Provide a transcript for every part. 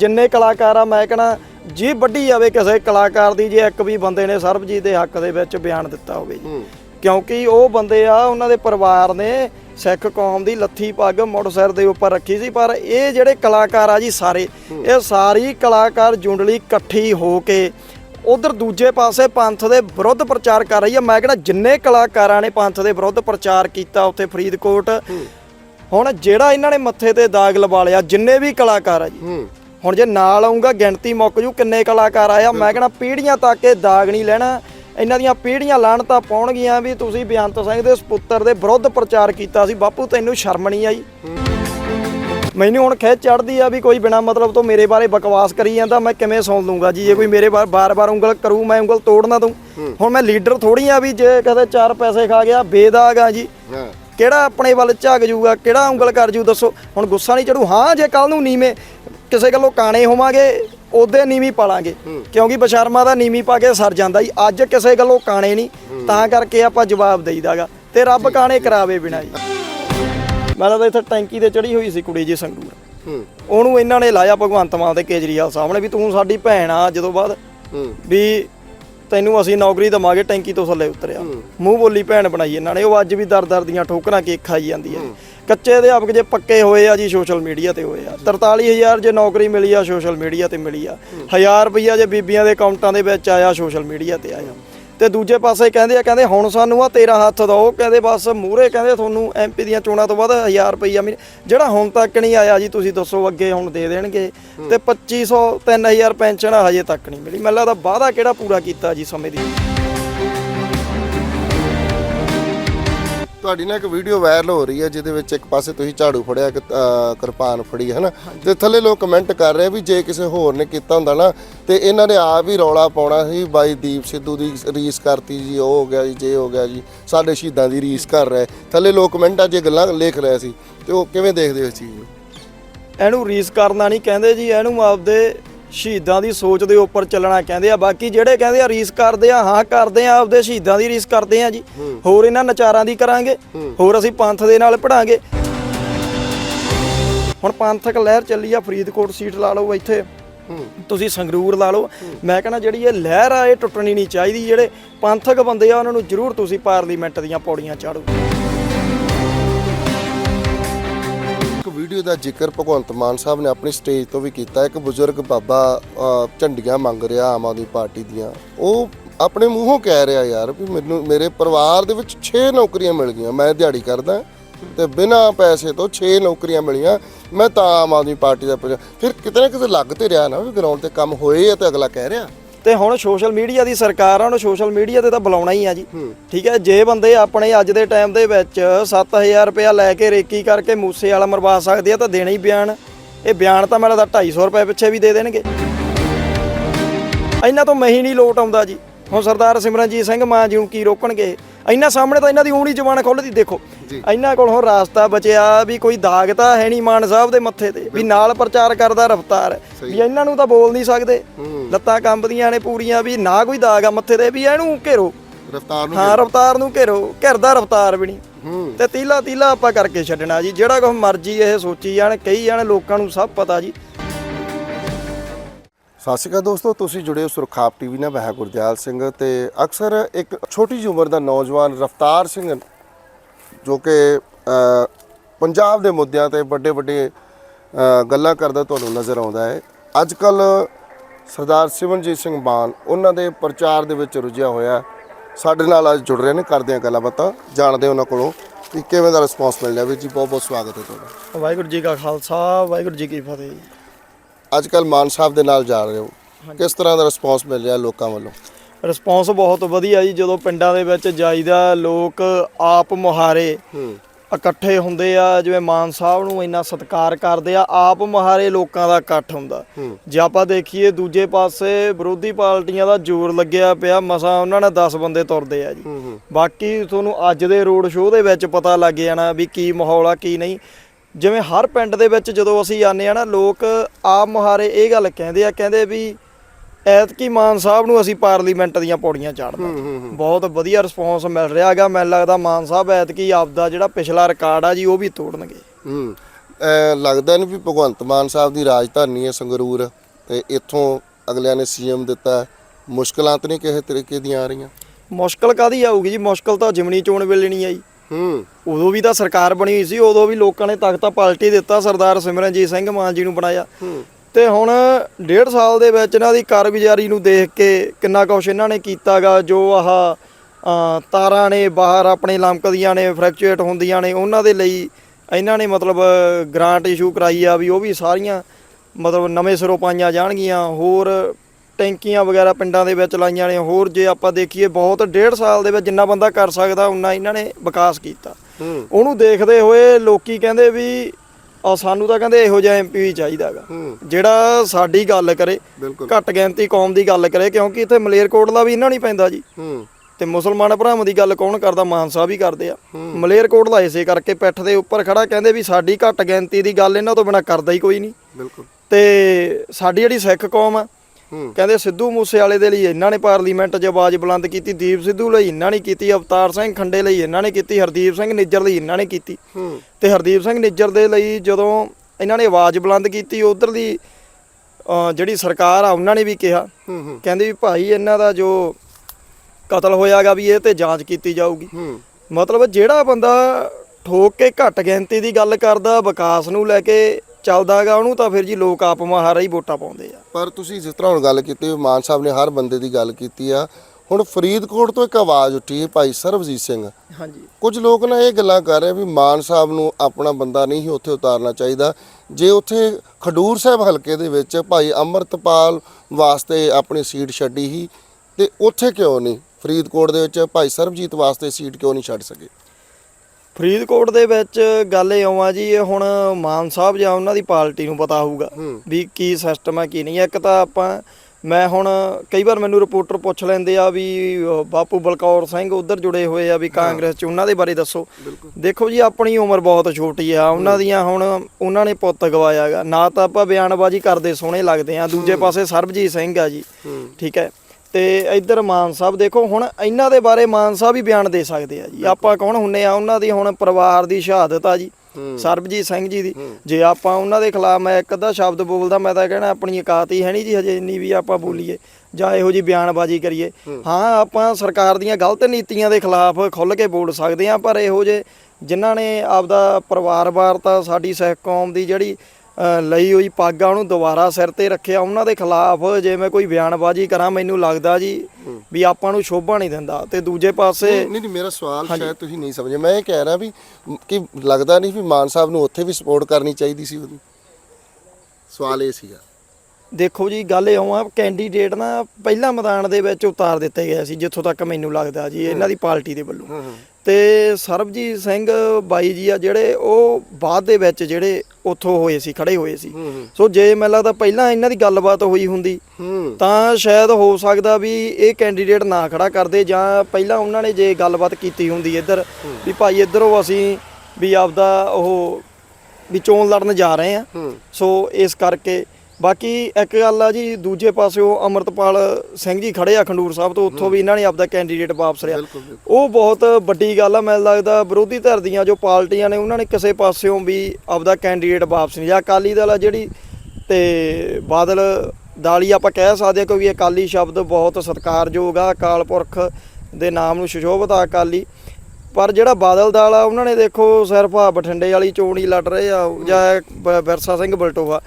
ਜਿੰਨੇ ਕਲਾਕਾਰ ਆ ਮੈਂ ਕਹਣਾ ਜੀ ਵੱਡੀ ਜਾਵੇ ਕਿਸੇ ਕਲਾਕਾਰ ਦੀ ਜੇ ਇੱਕ ਵੀ ਬੰਦੇ ਨੇ ਸਰਬਜੀਤ ਦੇ ਹੱਕ ਦੇ ਵਿੱਚ ਬਿਆਨ ਦਿੱਤਾ ਹੋਵੇ ਜੀ। ਕਿਉਂਕਿ ਉਹ ਬੰਦੇ ਆ ਉਹਨਾਂ ਦੇ ਪਰਿਵਾਰ ਨੇ ਸਿੱਖ ਕੌਮ ਦੀ ਲੱਥੀ ਪੱਗ ਮੋਟਰਸਾਈਕਲ ਦੇ ਉੱਪਰ ਰੱਖੀ ਸੀ ਪਰ ਇਹ ਜਿਹੜੇ ਕਲਾਕਾਰ ਆ ਜੀ ਸਾਰੇ ਇਹ ਸਾਰੀ ਕਲਾਕਾਰ ਜੁੰਡਲੀ ਇਕੱਠੀ ਹੋ ਕੇ ਉਧਰ ਦੂਜੇ ਪਾਸੇ ਪੰਥ ਦੇ ਵਿਰੁੱਧ ਪ੍ਰਚਾਰ ਕਰ ਰਹੀ ਹੈ ਮੈਂ ਕਹਿੰਦਾ ਜਿੰਨੇ ਕਲਾਕਾਰਾਂ ਨੇ ਪੰਥ ਦੇ ਵਿਰੁੱਧ ਪ੍ਰਚਾਰ ਕੀਤਾ ਉੱਥੇ ਫਰੀਦਕੋਟ ਹੁਣ ਜਿਹੜਾ ਇਹਨਾਂ ਨੇ ਮੱਥੇ ਤੇ ਦਾਗ ਲਵਾ ਲਿਆ ਜਿੰਨੇ ਵੀ ਕਲਾਕਾਰ ਆ ਜੀ ਹੁਣ ਜੇ ਨਾਲ ਆਉਂਗਾ ਗਿਣਤੀ ਮੁੱਕ ਜੂ ਕਿੰਨੇ ਕਲਾਕਾਰ ਆਇਆ ਮੈਂ ਕਹਿੰਦਾ ਪੀੜ੍ਹੀਆਂ ਤੱਕ ਇਹ ਦਾਗ ਨਹੀਂ ਲੈਣਾ। ਇਹਨਾਂ ਦੀਆਂ ਪੀੜ੍ਹੀਆਂ ਲਾਣਤਾਂ ਪਾਉਣਗੀਆਂ ਵੀ ਤੁਸੀਂ ਬੇਅੰਤ ਸਿੰਘ ਦੇ ਸੁਪੁੱਤਰ ਦੇ ਵਿਰੁੱਧ ਪ੍ਰਚਾਰ ਕੀਤਾ ਸੀ। ਬਾਪੂ ਤੈਨੂੰ ਸ਼ਰਮ ਨਹੀਂ ਆਈ? ਮੈਨੂੰ ਹੁਣ ਖਿੱਚ ਚੜਦੀ ਆ ਵੀ ਕੋਈ ਬਿਨਾ ਮਤਲਬ ਤੋਂ ਮੇਰੇ ਬਾਰੇ ਬਕਵਾਸ ਕਰੀ ਜਾਂਦਾ ਮੈਂ ਕਿਵੇਂ ਸੁਣ ਲੂੰਗਾ? ਜੀ ਜੇ ਕੋਈ ਮੇਰੇ ਬਾਰ ਬਾਰ-ਬਾਰ ਉਂਗਲ ਕਰੂ ਮੈਂ ਉਂਗਲ ਤੋੜਨਾ ਦੂੰ। ਹੁਣ ਮੈਂ ਲੀਡਰ ਥੋੜੀ ਆ ਵੀ ਜੇ ਕਦੇ ਚਾਰ ਪੈਸੇ ਖਾ ਗਿਆ ਬੇਦਾਗ ਆ ਜੀ। ਕਿਹੜਾ ਆਪਣੇ ਵੱਲ ਝਾਕ ਜੂਗਾ ਕਿਹੜਾ ਉਂਗਲ ਕਰ ਜੂ ਦੱਸੋ। ਹੁਣ ਗੁੱਸਾ ਨਹੀਂ ਚੜੂ ਹਾਂ ਜੇ ਕੱਲ ਨੂੰ ਨੀਵੇਂ ਕਿਸੇ ਗੱਲੋਂ ਕਾਣੇ ਹੋਵਾਂਗੇ ਉਹਦੇ ਨੀਵੀਂ ਪਾਲਾਂਗੇ। ਕਿਉਂਕਿ ਬਸ਼ਰਮਾ ਦਾ ਨੀਵੀਂ ਪਾ ਕੇ ਸਰ ਜਾਂਦਾ ਜੀ। ਅੱਜ ਕਿਸੇ ਗੱਲੋਂ ਕਾਣੇ ਨਹੀਂ ਤਾਂ ਕਰਕੇ ਆਪਾਂ ਜਵਾਬ ਦੇਈਦਾਗਾ। ਤੇ ਰੱਬ ਕਾਣੇ ਕਰਾਵੇ ਬਿਨਾ ਜੀ। ਮੈਂ ਤਾਂ ਇੱਥੇ ਟੈਂਕੀ ਤੇ ਚੜੀ ਹੋਈ ਸੀ ਕੁੜੀ ਜੀ ਸੰਗਰੂਰ। ਉਹਨੂੰ ਇਹਨਾਂ ਨੇ ਲਾਇਆ ਭਗਵੰਤ ਮਾਨ ਤੇ ਕੇਜਰੀਵਾਲ ਸਾਹਿਬ ਨੇ ਵੀ ਤੂੰ ਸਾਡੀ ਭੈਣ ਆ ਜਦੋਂ ਬਾਅਦ ਵੀ ਤੈਨੂੰ ਅਸੀਂ ਨੌਕਰੀ ਦਵਾਂਗੇ ਟੈਂਕੀ ਤੋਂ ਥੱਲੇ ਉਤਰਿਆ। ਮੂੰਹ ਬੋਲੀ ਭੈਣ ਬਣਾਈ ਇਹਨਾਂ ਨੇ। ਉਹ ਅੱਜ ਵੀ ਦਰ ਦਰ ਦੀਆਂ ਠੋਕਰਾਂ ਕੇ ਖਾਈ ਜਾਂਦੀ ਹੈ। ਕੱਚੇ ਅਧਿਆਪਕ ਜੇ ਪੱਕੇ ਹੋਏ ਆ ਜੀ ਸੋਸ਼ਲ ਮੀਡੀਆ ਤੇ ਹੋਏ ਆ। 43000 ਜੇ ਨੌਕਰੀ ਮਿਲੀ ਆ ਸੋਸ਼ਲ ਮੀਡੀਆ ਤੇ ਮਿਲੀ ਆ। 1000 ਰੁਪਈਆ ਜੇ ਬੀਬੀਆਂ ਦੇ ਅਕਾਊਂਟਾਂ ਦੇ ਵਿੱਚ ਆਇਆ ਸੋਸ਼ਲ ਮੀਡੀਆ ਤੇ ਆਇਆ। ਤੇ ਦੂਜੇ ਪਾਸੇ ਕਹਿੰਦੇ ਆ, ਕਹਿੰਦੇ ਹੁਣ ਸਾਨੂੰ ਆ ਤੇਰਾ ਹੱਥ ਦੋ ਕਹਿੰਦੇ ਬਸ ਮੂਹਰੇ ਕਹਿੰਦੇ ਤੁਹਾਨੂੰ ਐਮਪੀ ਦੀਆਂ ਚੋਣਾਂ ਤੋਂ ਬਾਅਦ 1000 ਰੁਪਈਆ ਮਹੀਨੇ ਜਿਹੜਾ ਹੁਣ ਤੱਕ ਨਹੀਂ ਆਇਆ ਜੀ, ਤੁਸੀਂ ਦੱਸੋ ਅੱਗੇ ਹੁਣ ਦੇ ਦੇਣਗੇ। ਤੇ 2500 3000 ਪੈਨਸ਼ਨ ਹਜੇ ਤੱਕ ਨਹੀਂ ਮਿਲੀ। ਮੈਨੂੰ ਲੱਗਦਾ ਵਾਅਦਾ ਕਿਹੜਾ ਪੂਰਾ ਕੀਤਾ ਜੀ ਸਮੇਂ ਦੀ। ਤੁਹਾਡੀ ਨਾ ਇੱਕ ਵੀਡੀਓ ਵਾਇਰਲ ਹੋ ਰਹੀ ਹੈ ਜਿਹਦੇ ਵਿੱਚ ਇੱਕ ਪਾਸੇ ਤੁਸੀਂ ਝਾੜੂ ਫੜਿਆ ਇੱਕ ਕਿਰਪਾਨ ਫੜੀ ਹੈ ਨਾ। ਤੇ ਥੱਲੇ ਲੋਕ ਕਮੈਂਟ ਕਰ ਰਹੇ ਆ ਵੀ ਜੇ ਕਿਸੇ ਹੋਰ ਨੇ ਕੀਤਾ ਹੁੰਦਾ ਨਾ ਤੇ ਇਹਨਾਂ ਨੇ ਆਪ ਹੀ ਰੌਲਾ ਪਾਉਣਾ ਸੀ ਬਾਈ ਦੀਪ ਸਿੱਧੂ ਦੀ ਰੀਸ ਕਰਤੀ ਜੀ ਉਹ ਹੋ ਗਿਆ ਜੀ ਜੇ ਹੋ ਗਿਆ ਜੀ ਸਾਡੇ ਸ਼ਹੀਦਾਂ ਦੀ ਰੀਸ ਕਰ ਰਹੇ। ਥੱਲੇ ਲੋਕ ਕਮੈਂਟਾਂ 'ਚ ਗੱਲਾਂ ਲਿਖ ਰਹੇ ਸੀ ਤੇ ਉਹ ਕਿਵੇਂ ਦੇਖਦੇ ਹੋ ਇਸ ਚੀਜ਼ ਨੂੰ? ਇਹਨੂੰ ਰੀਸ ਕਰਨਾ ਨਹੀਂ ਕਹਿੰਦੇ ਜੀ ਇਹਨੂੰ ਆਪਦੇ ਸ਼ਹੀਦਾਂ ਦੀ ਸੋਚ ਦੇ ਉੱਪਰ ਚੱਲਣਾ ਕਹਿੰਦੇ ਆ। ਬਾਕੀ ਜਿਹੜੇ ਕਹਿੰਦੇ ਆ ਰੀਸ ਕਰਦੇ ਆ ਹਾਂ ਕਰਦੇ ਆ ਆਪਦੇ ਸ਼ਹੀਦਾਂ ਦੀ ਰੀਸ ਕਰਦੇ ਆ ਜੀ। ਹੋਰ ਇਹਨਾਂ ਨਚਾਰਾਂ ਦੀ ਕਰਾਂਗੇ। ਹੋਰ ਅਸੀਂ ਪੰਥ ਦੇ ਨਾਲ ਪੜਾਂਗੇ। ਹੁਣ ਪੰਥਕ ਲਹਿਰ ਚੱਲੀ ਆ ਫਰੀਦਕੋਟ ਸੀਟ ਲਾ ਲਓ ਇੱਥੇ। ਤੁਸੀਂ ਸੰਗਰੂਰ ਲਾ ਲਓ। ਮੈਂ ਕਹਿੰਦਾ ਜਿਹੜੀ ਇਹ ਲਹਿਰ ਆ ਇਹ ਟੁੱਟਣੀ ਨਹੀਂ ਚਾਹੀਦੀ। ਜਿਹੜੇ ਪੰਥਕ ਬੰਦੇ ਆ ਉਹਨਾਂ ਨੂੰ ਜ਼ਰੂਰ ਤੁਸੀਂ ਪਾਰਲੀਮੈਂਟ ਦੀਆਂ ਪੌੜੀਆਂ ਚਾੜੋ। ਇੱਕ ਵੀਡੀਓ ਦਾ ਜ਼ਿਕਰ ਭਗਵੰਤ ਮਾਨ ਸਾਹਿਬ ਨੇ ਆਪਣੀ ਸਟੇਜ ਤੋਂ ਵੀ ਕੀਤਾ। ਇੱਕ ਬਜ਼ੁਰਗ ਬਾਬਾ ਅਹ, ਝੰਡੀਆਂ ਮੰਗ ਰਿਹਾ ਆਮ ਆਦਮੀ ਪਾਰਟੀ ਦੀਆਂ। ਉਹ ਆਪਣੇ ਮੂੰਹੋਂ ਕਹਿ ਰਿਹਾ ਯਾਰ ਵੀ ਮੈਨੂੰ ਮੇਰੇ ਪਰਿਵਾਰ ਦੇ ਵਿੱਚ 6 ਨੌਕਰੀਆਂ ਮਿਲ ਗਈਆਂ ਮੈਂ ਦਿਹਾੜੀ ਕਰਦਾ ਤੇ ਬਿਨਾਂ ਪੈਸੇ ਤੋਂ 6 ਨੌਕਰੀਆਂ ਮਿਲੀਆਂ ਮੈਂ ਤਾਂ ਆਮ ਆਦਮੀ ਪਾਰਟੀ ਦਾ ਪ੍ਰਚਾਰ- ਫਿਰ ਕਿਤੇ ਨਾ ਕਿਤੇ ਲੱਗ ਤੇ ਰਿਹਾ ਨਾ ਵੀ ਗਰਾਊਂਡ ਤੇ ਕੰਮ ਹੋਏ ਆ ਤੇ ਅਗਲਾ ਕਹਿ ਰਿਹਾ। ਤੇ ਹੁਣ ਸੋਸ਼ਲ ਮੀਡੀਆ ਦੀ ਸਰਕਾਰ ਆ ਉਹਨੂੰ ਸੋਸ਼ਲ ਮੀਡੀਆ ਤੇ ਤਾਂ ਬੁਲਾਉਣਾ ਹੀ ਆ ਜੀ। ਠੀਕ ਹੈ ਜੇ ਬੰਦੇ ਆਪਣੇ ਅੱਜ ਦੇ ਟਾਈਮ ਦੇ ਵਿੱਚ 7000 ਰੁਪਇਆ ਲੈ ਕੇ ਰੇਕੀ ਕਰਕੇ ਮੂਸੇ ਵਾਲਾ ਮਰਵਾ ਸਕਦੇ ਆ ਤਾਂ ਦੇਣਾ ਹੀ ਬਿਆਨ। ਇਹ ਬਿਆਨ ਤਾਂ ਮੇਰਾ ਤਾਂ 250 ਰੁਪਏ ਪਿੱਛੇ ਵੀ ਦੇ ਦੇਣਗੇ। ਇਹਨਾਂ ਤੋਂ ਮਹੀ ਨਹੀਂ ਲੋਟ ਆਉਂਦਾ ਜੀ। ਹੁਣ ਸਰਦਾਰ ਸਿਮਰਨਜੀਤ ਸਿੰਘ ਮਾਨ ਜੀ ਨੂੰ ਕੀ ਰੋਕਣਗੇ? ਇਹਨਾਂ ਸਾਹਮਣੇ ਤਾਂ ਇਹਨਾਂ ਦੀ ਊਣੀ ਜ਼ਬਾਨ ਖੁੱਲਦੀ ਦੇਖੋ। ਇਹਨਾਂ ਕੋਲ ਹੁਣ ਰਾਸਤਾ ਬਚਿਆ ਵੀ ਕੋਈ ਦਾਗ ਤਾਂ ਹੈ ਨਹੀਂ ਮਾਨ ਸਾਹਿਬ ਦੇ ਮੱਥੇ ਤੇ ਵੀ ਨਾਲ ਪ੍ਰਚਾਰ ਕਰਦਾ ਰਫਤਾਰ। ਵੀ ਇਹਨਾਂ ਨੂੰ ਤਾਂ ਬੋਲ ਨਹੀਂ ਸਕਦੇ। ਲੱਤਾਂ ਕੰਬਦੀਆਂ ਨੇ ਪੂਰੀਆਂ ਵੀ ਨਾ ਕੋਈ ਦਾਗ ਆ ਮੱਥੇ ਤੇ ਵੀ ਇਹਨੂੰ ਘੇਰੋ। ਰਫਤਾਰ ਨੂੰ ਹਾਂ ਰਫਤਾਰ ਨੂੰ ਘੇਰੋ। ਘਿਰਦਾ ਰਫਤਾਰ ਵੀ ਨਹੀਂ। ਤੇ ਤੀਲਾ ਤੀਲਾ ਆਪਾਂ ਕਰਕੇ ਛੱਡਣਾ ਜੀ। ਜਿਹੜਾ ਕੁਛ ਮਰਜ਼ੀ ਇਹ ਸੋਚੀ ਜਾਣ ਕਹੀ ਜਾਣ ਲੋਕਾਂ ਨੂੰ ਸਭ ਪਤਾ ਜੀ। ਸਤਿ ਸ਼੍ਰੀ ਅਕਾਲ ਦੋਸਤੋ ਤੁਸੀਂ ਜੁੜੇ ਹੋ ਸੁਰਖਾਪ ਟੀਵੀ ਨਾਲ ਮੈਂ ਗੁਰਦਿਆਲ ਸਿੰਘ ਤੇ ਅਕਸਰ ਇੱਕ ਛੋਟੀ ਜਿਹੀ ਉਮਰ ਦਾ ਨੌਜਵਾਨ ਰਫਤਾਰ ਸਿੰਘ ਜੋ ਕਿ ਪੰਜਾਬ ਦੇ ਮੁੱਦਿਆਂ ਤੇ ਵੱਡੇ ਵੱਡੇ ਗੱਲਾਂ ਕਰਦਾ ਤੁਹਾਨੂੰ ਨਜ਼ਰ ਆਉਂਦਾ ਹੈ। ਅੱਜ ਕੱਲ ਸਰਦਾਰ ਸਿਮਰਨਜੀਤ ਸਿੰਘ ਮਾਨ ਉਹਨਾਂ ਦੇ ਪ੍ਰਚਾਰ ਦੇ ਵਿੱਚ ਰੁੱਝਿਆ ਹੋਇਆ ਸਾਡੇ ਨਾਲ ਅੱਜ ਜੁੜ ਰਹੇ ਨੇ ਕਰਦੇ ਹਾਂ ਗੱਲਾਂ ਬਾਤਾਂ। ਜਾਣਦੇ ਉਹਨਾਂ ਕੋਲੋਂ ਕਿ ਕਿਵੇਂ ਦਾ ਰਿਸਪੌਂਸ ਮਿਲ ਰਿਹਾ। ਵੀਰ ਜੀ ਬਹੁਤ ਬਹੁਤ ਸਵਾਗਤ ਹੈ ਤੁਹਾਡਾ। ਵਾਹਿਗੁਰੂ ਜੀ ਕਾ ਖਾਲਸਾ ਵਾਹਿਗੁਰੂ ਜੀ ਕੀ ਫਤਿਹ। ਅੱਜ ਕੱਲ ਮਾਨ ਸਾਹਿਬ ਦੇ ਨਾਲ ਜਾ ਰਹੇ ਹੋ। ਕਿਸ ਤਰ੍ਹਾਂ ਦਾ ਰਿਸਪੌਂਸ ਮਿਲ ਰਿਹਾ ਲੋਕਾਂ ਵੱਲੋਂ? ਰਿਸਪੌਂਸ ਬਹੁਤ ਵਧੀਆ ਜੀ ਜਦੋਂ ਪਿੰਡਾਂ ਦੇ ਵਿੱਚ ਜਾਈਦਾ ਲੋਕ ਆਪ ਮੁਹਾਰੇ ਇਕੱਠੇ ਹੁੰਦੇ ਆ ਜਿਵੇਂ ਮਾਨ ਸਾਹਿਬ ਨੂੰ ਇੰਨਾ ਸਤਿਕਾਰ ਕਰਦੇ ਆ ਆਪ ਮੁਹਾਰੇ ਲੋਕਾਂ ਦਾ ਇਕੱਠ ਹੁੰਦਾ। ਜੇ ਆਪਾਂ ਦੇਖੀਏ ਦੂਜੇ ਪਾਸੇ ਵਿਰੋਧੀ ਪਾਰਟੀਆਂ ਦਾ ਜ਼ੋਰ ਲੱਗਿਆ ਪਿਆ ਮਸਾ ਉਹਨਾਂ ਨੇ 10 ਬੰਦੇ ਤੁਰਦੇ ਆ ਜੀ। ਬਾਕੀ ਤੁਹਾਨੂੰ ਅੱਜ ਦੇ ਰੋਡ ਸ਼ੋਅ ਦੇ ਵਿੱਚ ਪਤਾ ਲੱਗ ਜਾਣਾ ਵੀ ਕੀ ਮਾਹੌਲ ਆ ਕੀ ਨਹੀਂ। ਜਿਵੇਂ ਹਰ ਪਿੰਡ ਦੇ ਵਿੱਚ ਜਦੋਂ ਅਸੀਂ ਜਾਂਦੇ ਆ ਨਾ ਲੋਕ ਆਪ ਮੁਹਾਰੇ ਇਹ ਗੱਲ ਕਹਿੰਦੇ ਆ ਕਹਿੰਦੇ ਵੀ ਐਤਕੀ ਮਾਨ ਸਾਹਿਬ ਨੂੰ ਅਸੀਂ ਪਾਰਲੀਮੈਂਟ ਦੀਆਂ ਪੌੜੀਆਂ ਚਾੜਦਾ ਬਹੁਤ ਵਧੀਆ ਰਿਸਪੌਂਸ ਮਿਲ ਰਿਹਾ ਹੈਗਾ। ਮੈਨੂੰ ਲੱਗਦਾ ਮਾਨ ਸਾਹਿਬ ਐਤਕੀ ਆਪਦਾ ਜਿਹੜਾ ਪਿਛਲਾ ਰਿਕਾਰਡ ਆ ਜੀ ਉਹ ਵੀ ਤੋੜਨਗੇ। ਹੂੰ। ਲੱਗਦਾ ਨਹੀਂ ਵੀ ਭਗਵੰਤ ਮਾਨ ਸਾਹਿਬ ਦੀ ਰਾਜਧਾਨੀ ਹੈ ਸੰਗਰੂਰ ਤੇ ਇੱਥੋਂ ਅਗਲਿਆਂ ਨੇ ਸੀਐਮ ਦਿੱਤਾ। ਮੁਸ਼ਕਲਾਂ ਤਾਂ ਨਹੀਂ ਕਿਸੇ ਤਰੀਕੇ ਦੀਆਂ ਆ ਰਹੀਆਂ। ਮੁਸ਼ਕਲ ਕਾਦੀ ਆਊਗੀ ਜੀ? ਮੁਸ਼ਕਲ ਤਾਂ ਜਿਮਣੀ ਚੋਣ ਵੇਲੇ ਨਹੀਂ ਆਈ। ਹੂੰ। ਉਦੋਂ ਵੀ ਤਾਂ ਸਰਕਾਰ ਬਣੀ ਹੋਈ ਸੀ ਉਦੋਂ ਵੀ ਲੋਕਾਂ ਨੇ ਤਖਤਾ ਪਲਟੀ ਦਿੱਤਾ। ਸਰਦਾਰ ਸਿਮਰਨਜੀਤ ਸਿੰਘ ਮਾਨ ਜੀ ਨੂੰ ਬਣਾਇਆ। ਤੇ ਹੁਣ ਡੇਢ ਸਾਲ ਦੇ ਵਿੱਚ ਇਹਨਾਂ ਦੀ ਕਾਰਗੁਜ਼ਾਰੀ ਨੂੰ ਦੇਖ ਕੇ ਕਿੰਨਾ ਕੁਛ ਇਹਨਾਂ ਨੇ ਕੀਤਾਗਾ ਜੋ ਆਹ ਤਾਰਾਂ ਨੇ ਬਾਹਰ ਆਪਣੇ ਲਮਕਦੀਆਂ ਨੇ ਫ੍ਰੈਕਚੁਏਟ ਹੁੰਦੀਆਂ ਨੇ ਉਹਨਾਂ ਦੇ ਲਈ ਇਹਨਾਂ ਨੇ ਮਤਲਬ ਗ੍ਰਾਂਟ ਇਸ਼ੂ ਕਰਾਈ ਆ ਵੀ ਉਹ ਵੀ ਸਾਰੀਆਂ ਮਤਲਬ ਨਵੇਂ ਸਿਰੋਂ ਪਾਈਆਂ ਜਾਣਗੀਆਂ। ਹੋਰ ਟੈਂਕੀਆਂ ਵਗੈਰਾ ਪਿੰਡਾਂ ਦੇ ਵਿੱਚ ਲਾਈਆਂ ਨੇ। ਹੋਰ ਜੇ ਆਪਾਂ ਦੇਖੀਏ ਬਹੁਤ ਡੇਢ ਸਾਲ ਦੇ ਵਿੱਚ ਜਿੰਨਾ ਬੰਦਾ ਕਰ ਸਕਦਾ ਉਨਾ ਇਹਨਾਂ ਨੇ ਵਿਕਾਸ ਕੀਤਾ। ਉਹਨੂੰ ਦੇਖਦੇ ਹੋਏ ਲੋਕੀ ਕਹਿੰਦੇ ਵੀ ਆ ਸਾਨੂੰ ਤਾਂ ਕਹਿੰਦੇ ਇਹੋ ਜਿਹਾ ਐਮਪੀ ਚਾਹੀਦਾਗਾ ਜਿਹੜਾ ਸਾਡੀ ਗੱਲ ਕਰੇ ਘੱਟ ਗਿਣਤੀ ਕੌਮ ਦੀ ਗੱਲ ਕਰੇ ਕਿਉਂਕਿ ਇੱਥੇ ਮਲੇਰਕੋਟਲਾ ਵੀ ਇਹਨਾਂ ਨਹੀਂ ਪੈਂਦਾ ਜੀ। ਤੇ ਮੁਸਲਮਾਨ ਭਰਾਵਾਂ ਦੀ ਗੱਲ ਕੌਣ ਕਰਦਾ? ਮਾਨ ਸਾਹਿਬ ਹੀ ਕਰਦੇ ਆ। ਮਲੇਰਕੋਟਲਾ ਇਸੇ ਕਰਕੇ ਪਿੱਠ ਦੇ ਉੱਪਰ ਖੜਾ ਕਹਿੰਦੇ ਵੀ ਸਾਡੀ ਘੱਟ ਗਿਣਤੀ ਦੀ ਗੱਲ ਇਹਨਾਂ ਤੋਂ ਬਿਨਾ ਕਰਦਾ ਹੀ ਕੋਈ ਨਹੀਂ। ਬਿਲਕੁਲ। ਤੇ ਸਾਡੀ ਜਿਹੜੀ ਸਿੱਖ ਕੌਮ ਆ ਕਹਿੰਦੇ ਸਿੱਧੂ ਮੂਸੇਵਾਲੇ ਦੇ ਲਈ ਇਹਨਾਂ ਨੇ ਪਾਰਲੀਮੈਂਟ 'ਚ ਆਵਾਜ਼ ਬੁਲੰਦ ਕੀਤੀ ਦੀਪ ਸਿੱਧੂ ਲਈ ਇਹਨਾਂ ਨੇ ਕੀਤੀ ਅਵਤਾਰ ਸਿੰਘ ਖੰਡੇ ਲਈ ਇਹਨਾਂ ਨੇ ਕੀਤੀ ਹਰਦੀਪ ਸਿੰਘ ਨਿੱਜਰ ਲਈ ਇਹਨਾਂ ਨੇ ਕੀਤੀ। ਤੇ ਹਰਦੀਪ ਸਿੰਘ ਨਿੱਜਰ ਦੇ ਲਈ ਜਦੋਂ ਇਹਨਾਂ ਨੇ ਆਵਾਜ਼ ਬੁਲੰਦ ਕੀਤੀ ਉਧਰਲੀ ਜਿਹੜੀ ਸਰਕਾਰ ਆ ਉਹਨਾਂ ਨੇ ਵੀ ਕਿਹਾ। ਕਹਿੰਦੇ ਵੀ ਭਾਈ ਇਹਨਾਂ ਦਾ ਜੋ ਕਤਲ ਹੋਇਆਗਾ ਵੀ ਇਹ ਤੇ ਜਾਂਚ ਕੀਤੀ ਜਾਊਗੀ। ਮਤਲਬ ਜਿਹੜਾ ਬੰਦਾ ਠੋਕ ਕੇ ਘੱਟ ਗਿਣਤੀ ਦੀ ਗੱਲ ਕਰਦਾ ਵਿਕਾਸ ਨੂੰ ਲੈ ਕੇ ਚੱਲਦਾਗਾ ਉਹਨੂੰ ਤਾਂ ਫਿਰ ਜੀ ਲੋਕ ਆਪ ਮਹਾਰਾ ਹੀ ਵੋਟਾਂ ਪਾਉਂਦੇ ਆ। ਪਰ ਤੁਸੀਂ ਜਿਸ ਤਰ੍ਹਾਂ ਹੁਣ ਗੱਲ ਕੀਤੀ ਮਾਨ ਸਾਹਿਬ ਨੇ ਹਰ ਬੰਦੇ ਦੀ ਗੱਲ ਕੀਤੀ ਆ ਹੁਣ ਫਰੀਦਕੋਟ ਤੋਂ ਇੱਕ ਆਵਾਜ਼ ਉੱਠੀ ਹੈ ਭਾਈ ਸਰਬਜੀਤ ਸਿੰਘ। ਹਾਂਜੀ। ਕੁਝ ਲੋਕ ਨਾ ਇਹ ਗੱਲਾਂ ਕਰ ਰਹੇ ਵੀ ਮਾਨ ਸਾਹਿਬ ਨੂੰ ਆਪਣਾ ਬੰਦਾ ਨਹੀਂ ਉੱਥੇ ਉਤਾਰਨਾ ਚਾਹੀਦਾ। ਜੇ ਉੱਥੇ ਖਡੂਰ ਸਾਹਿਬ ਹਲਕੇ ਦੇ ਵਿੱਚ ਭਾਈ ਅਮਰਤਪਾਲ ਵਾਸਤੇ ਆਪਣੀ ਸੀਟ ਛੱਡੀ ਸੀ ਤੇ ਉੱਥੇ ਕਿਉਂ ਨਹੀਂ? ਫਰੀਦਕੋਟ ਦੇ ਵਿੱਚ ਭਾਈ ਸਰਬਜੀਤ ਵਾਸਤੇ ਸੀਟ ਕਿਉਂ ਨਹੀਂ ਛੱਡ ਸਕੇ? ਫਰੀਦਕੋਟ ਦੇ ਵਿੱਚ ਗੱਲ ਇਹ ਆਉਂ ਆ ਜੀ ਇਹ ਹੁਣ ਮਾਨ ਸਾਹਿਬ ਜਾਂ ਉਹਨਾਂ ਦੀ ਪਾਰਟੀ ਨੂੰ ਪਤਾ ਹੋਊਗਾ। ਵੀ ਕੀ ਸਿਸਟਮ ਹੈ ਕੀ ਨਹੀਂ ਇੱਕ ਤਾਂ ਆਪਾਂ ਮੈਂ ਹੁਣ ਕਈ ਵਾਰ ਮੈਨੂੰ ਰਿਪੋਰਟਰ ਪੁੱਛ ਲੈਂਦੇ ਆ ਵੀ ਬਾਪੂ ਬਲਕੌਰ ਸਿੰਘ ਉਧਰ ਜੁੜੇ ਹੋਏ ਆ ਵੀ ਕਾਂਗਰਸ ਚ ਉਹਨਾਂ ਦੇ ਬਾਰੇ ਦੱਸੋ। ਦੇਖੋ ਜੀ ਆਪਣੀ ਉਮਰ ਬਹੁਤ ਛੋਟੀ ਆ ਉਹਨਾਂ ਦੀਆਂ ਹੁਣ ਉਹਨਾਂ ਨੇ ਪੁੱਤ ਗਵਾਇਆਗਾ ਨਾ ਤਾਂ ਆਪਾਂ ਬਿਆਨਬਾਜ਼ੀ ਕਰਦੇ ਸੋਹਣੇ ਲੱਗਦੇ ਆ ਦੂਜੇ ਪਾਸੇ ਸਰਬਜੀਤ ਸਿੰਘ ਆ ਜੀ। ਠੀਕ ਹੈ। ਤੇ ਇੱਧਰ ਮਾਨ ਸਾਹਿਬ ਦੇਖੋ ਹੁਣ ਇਹਨਾਂ ਦੇ ਬਾਰੇ ਮਾਨ ਸਾਹਿਬ ਹੀ ਬਿਆਨ ਦੇ ਸਕਦੇ ਆ ਜੀ। ਆਪਾਂ ਕੌਣ ਹੁੰਨੇ ਆ? ਉਹਨਾਂ ਦੀ ਹੁਣ ਪਰਿਵਾਰ ਦੀ ਸ਼ਹਾਦਤ ਆ ਜੀ ਸਰਬਜੀਤ ਸਿੰਘ ਜੀ ਦੀ। ਜੇ ਆਪਾਂ ਉਹਨਾਂ ਦੇ ਖਿਲਾਫ ਮੈਂ ਇੱਕ ਅੱਧਾ ਸ਼ਬਦ ਬੋਲਦਾ ਮੈਂ ਤਾਂ ਕਹਿਣਾ ਆਪਣੀ ਔਕਾਤ ਹੀ ਹੈ ਨਹੀਂ ਜੀ ਹਜੇ ਇੰਨੀ ਵੀ ਆਪਾਂ ਬੋਲੀਏ। ਜਾਂ ਇਹੋ ਜੀ ਬਿਆਨਬਾਜ਼ੀ ਕਰੀਏ। ਹਾਂ। ਆਪਾਂ ਸਰਕਾਰ ਦੀਆਂ ਗਲਤ ਨੀਤੀਆਂ ਦੇ ਖਿਲਾਫ ਖੁੱਲ ਕੇ ਬੋਲ ਸਕਦੇ ਆ ਪਰ ਇਹੋ ਜੇ ਜਿਨ੍ਹਾਂ ਨੇ ਆਪਦਾ ਪਰਿਵਾਰ ਵਾਰਤਾ ਸਾਡੀ ਸਿੱਖ ਕੌਮ ਦੀ ਜਿਹੜੀ ਲਈ ਹੋਈ ਪੱਗ ਆ ਉਹਨੂੰ ਦੁਬਾਰਾ ਸਿਰ ਤੇ ਰੱਖਿਆ। ਉਹਨਾਂ ਦੇ ਖਿਲਾਫ ਜੇ ਮੈਂ ਕੋਈ ਬਿਆਨਬਾਜ਼ੀ ਕਰਾਂ ਮੈਨੂੰ ਲੱਗਦਾ ਜੀ ਵੀ ਆਪਾਂ ਨੂੰ ਸ਼ੋਭਾ ਨਹੀਂ ਦਿੰਦਾ। ਤੇ ਦੂਜੇ ਪਾਸੇ ਨਹੀਂ ਨਹੀਂ ਮੇਰਾ ਸਵਾਲ ਸ਼ਾਇਦ ਤੁਸੀਂ ਨਹੀਂ ਸਮਝੇ। ਮੈਂ ਇਹ ਕਹਿ ਰਿਹਾ ਵੀ ਕਿ ਲੱਗਦਾ ਨਹੀਂ ਵੀ ਮਾਨ ਸਾਹਿਬ ਨੂੰ ਉੱਥੇ ਵੀ ਸਪੋਰਟ ਕਰਨੀ ਚਾਹੀਦੀ ਸੀ ਉਹਦੀ। ਸਵਾਲ ਇਹ ਸੀਗਾ। ਦੇਖੋ ਜੀ ਗੱਲ ਇਹ ਆ ਕੈਂਡੀਡੇਟ ਨਾ ਪਹਿਲਾ ਮੈਦਾਨ ਦੇ ਵਿੱਚ ਉਤਾਰ ਦਿੱਤੇ ਗਏ ਸੀ ਜਿੱਥੋਂ ਤੱਕ ਮੈਨੂੰ ਲੱਗਦਾ ਜੀ ਇਹਨਾਂ ਦੀ ਪਾਰਟੀ ਦੇ ਵੱਲੋਂ। ਤੇ ਸਰਬਜੀਤ ਸਿੰਘ ਬਾਈ ਜੀ ਆ ਜਿਹੜੇ ਉਹ ਬਾਅਦ ਦੇ ਵਿੱਚ ਜਿਹੜੇ ਉੱਥੋਂ ਹੋਏ ਸੀ ਖੜੇ ਹੋਏ ਸੀ। ਸੋ ਜੇ ਮੈਨੂੰ ਲੱਗਦਾ ਪਹਿਲਾਂ ਇਹਨਾਂ ਦੀ ਗੱਲਬਾਤ ਹੋਈ ਹੁੰਦੀ ਤਾਂ ਸ਼ਾਇਦ ਹੋ ਸਕਦਾ ਵੀ ਇਹ ਕੈਂਡੀਡੇਟ ਨਾ ਖੜਾ ਕਰਦੇ ਜਾਂ ਪਹਿਲਾਂ ਉਹਨਾਂ ਨੇ ਜੇ ਗੱਲਬਾਤ ਕੀਤੀ ਹੁੰਦੀ ਇੱਧਰ ਵੀ ਭਾਈ ਇੱਧਰੋਂ ਅਸੀਂ ਵੀ ਆਪਦਾ ਉਹ ਵੀ ਚੋਣ ਲੜਨ ਜਾ ਰਹੇ ਆ। ਸੋ ਇਸ ਕਰਕੇ ਬਾਕੀ ਇੱਕ ਗੱਲ ਆ ਜੀ ਦੂਜੇ ਪਾਸਿਓ ਅਮਰਤਪਾਲ ਸਿੰਘ ਜੀ ਖੜੇ ਆ ਖੰਡੂਰ ਸਾਹਿਬ ਤੋਂ ਉੱਥੋਂ ਵੀ ਇਹਨਾਂ ਨੇ ਆਪਦਾ ਕੈਂਡੀਡੇਟ ਵਾਪਸ ਬਿਲਕੁਲ। ਉਹ ਬਹੁਤ ਵੱਡੀ ਗੱਲ ਆ ਮੈਨੂੰ ਲੱਗਦਾ ਵਿਰੋਧੀ ਧਿਰ ਦੀਆਂ ਜੋ ਪਾਰਟੀਆਂ ਨੇ ਉਹਨਾਂ ਨੇ ਕਿਸੇ ਪਾਸਿਓਂ ਵੀ ਆਪਦਾ ਕੈਂਡੀਡੇਟ ਵਾਪਸ ਨਹੀਂ ਜਾਂ ਅਕਾਲੀ ਦਲ ਆ ਜਿਹੜੀ ਤੇ ਬਾਦਲ ਦਾਲੀ ਆਪਾਂ ਕਹਿ ਸਕਦੇ ਹਾਂ ਕਿਉਂਕਿ ਅਕਾਲੀ ਸ਼ਬਦ ਬਹੁਤ ਸਤਿਕਾਰਯੋਗ ਆ ਅਕਾਲ ਪੁਰਖ ਦੇ ਨਾਮ ਨੂੰ ਸੁਸ਼ੋਭਿਤ ਆ ਅਕਾਲੀ। ਪਰ ਜਿਹੜਾ ਬਾਦਲ ਦਾਲ ਆ ਉਹਨਾਂ ਨੇ ਦੇਖੋ ਸਿਰਫ ਆ ਬਠਿੰਡੇ ਵਾਲੀ ਚੋਣ ਹੀ ਲੜ ਰਹੇ ਆ ਜਾਂ ਬ- ਵਿਰਸਾ ਸਿੰਘ ਬਲਟੋਆ।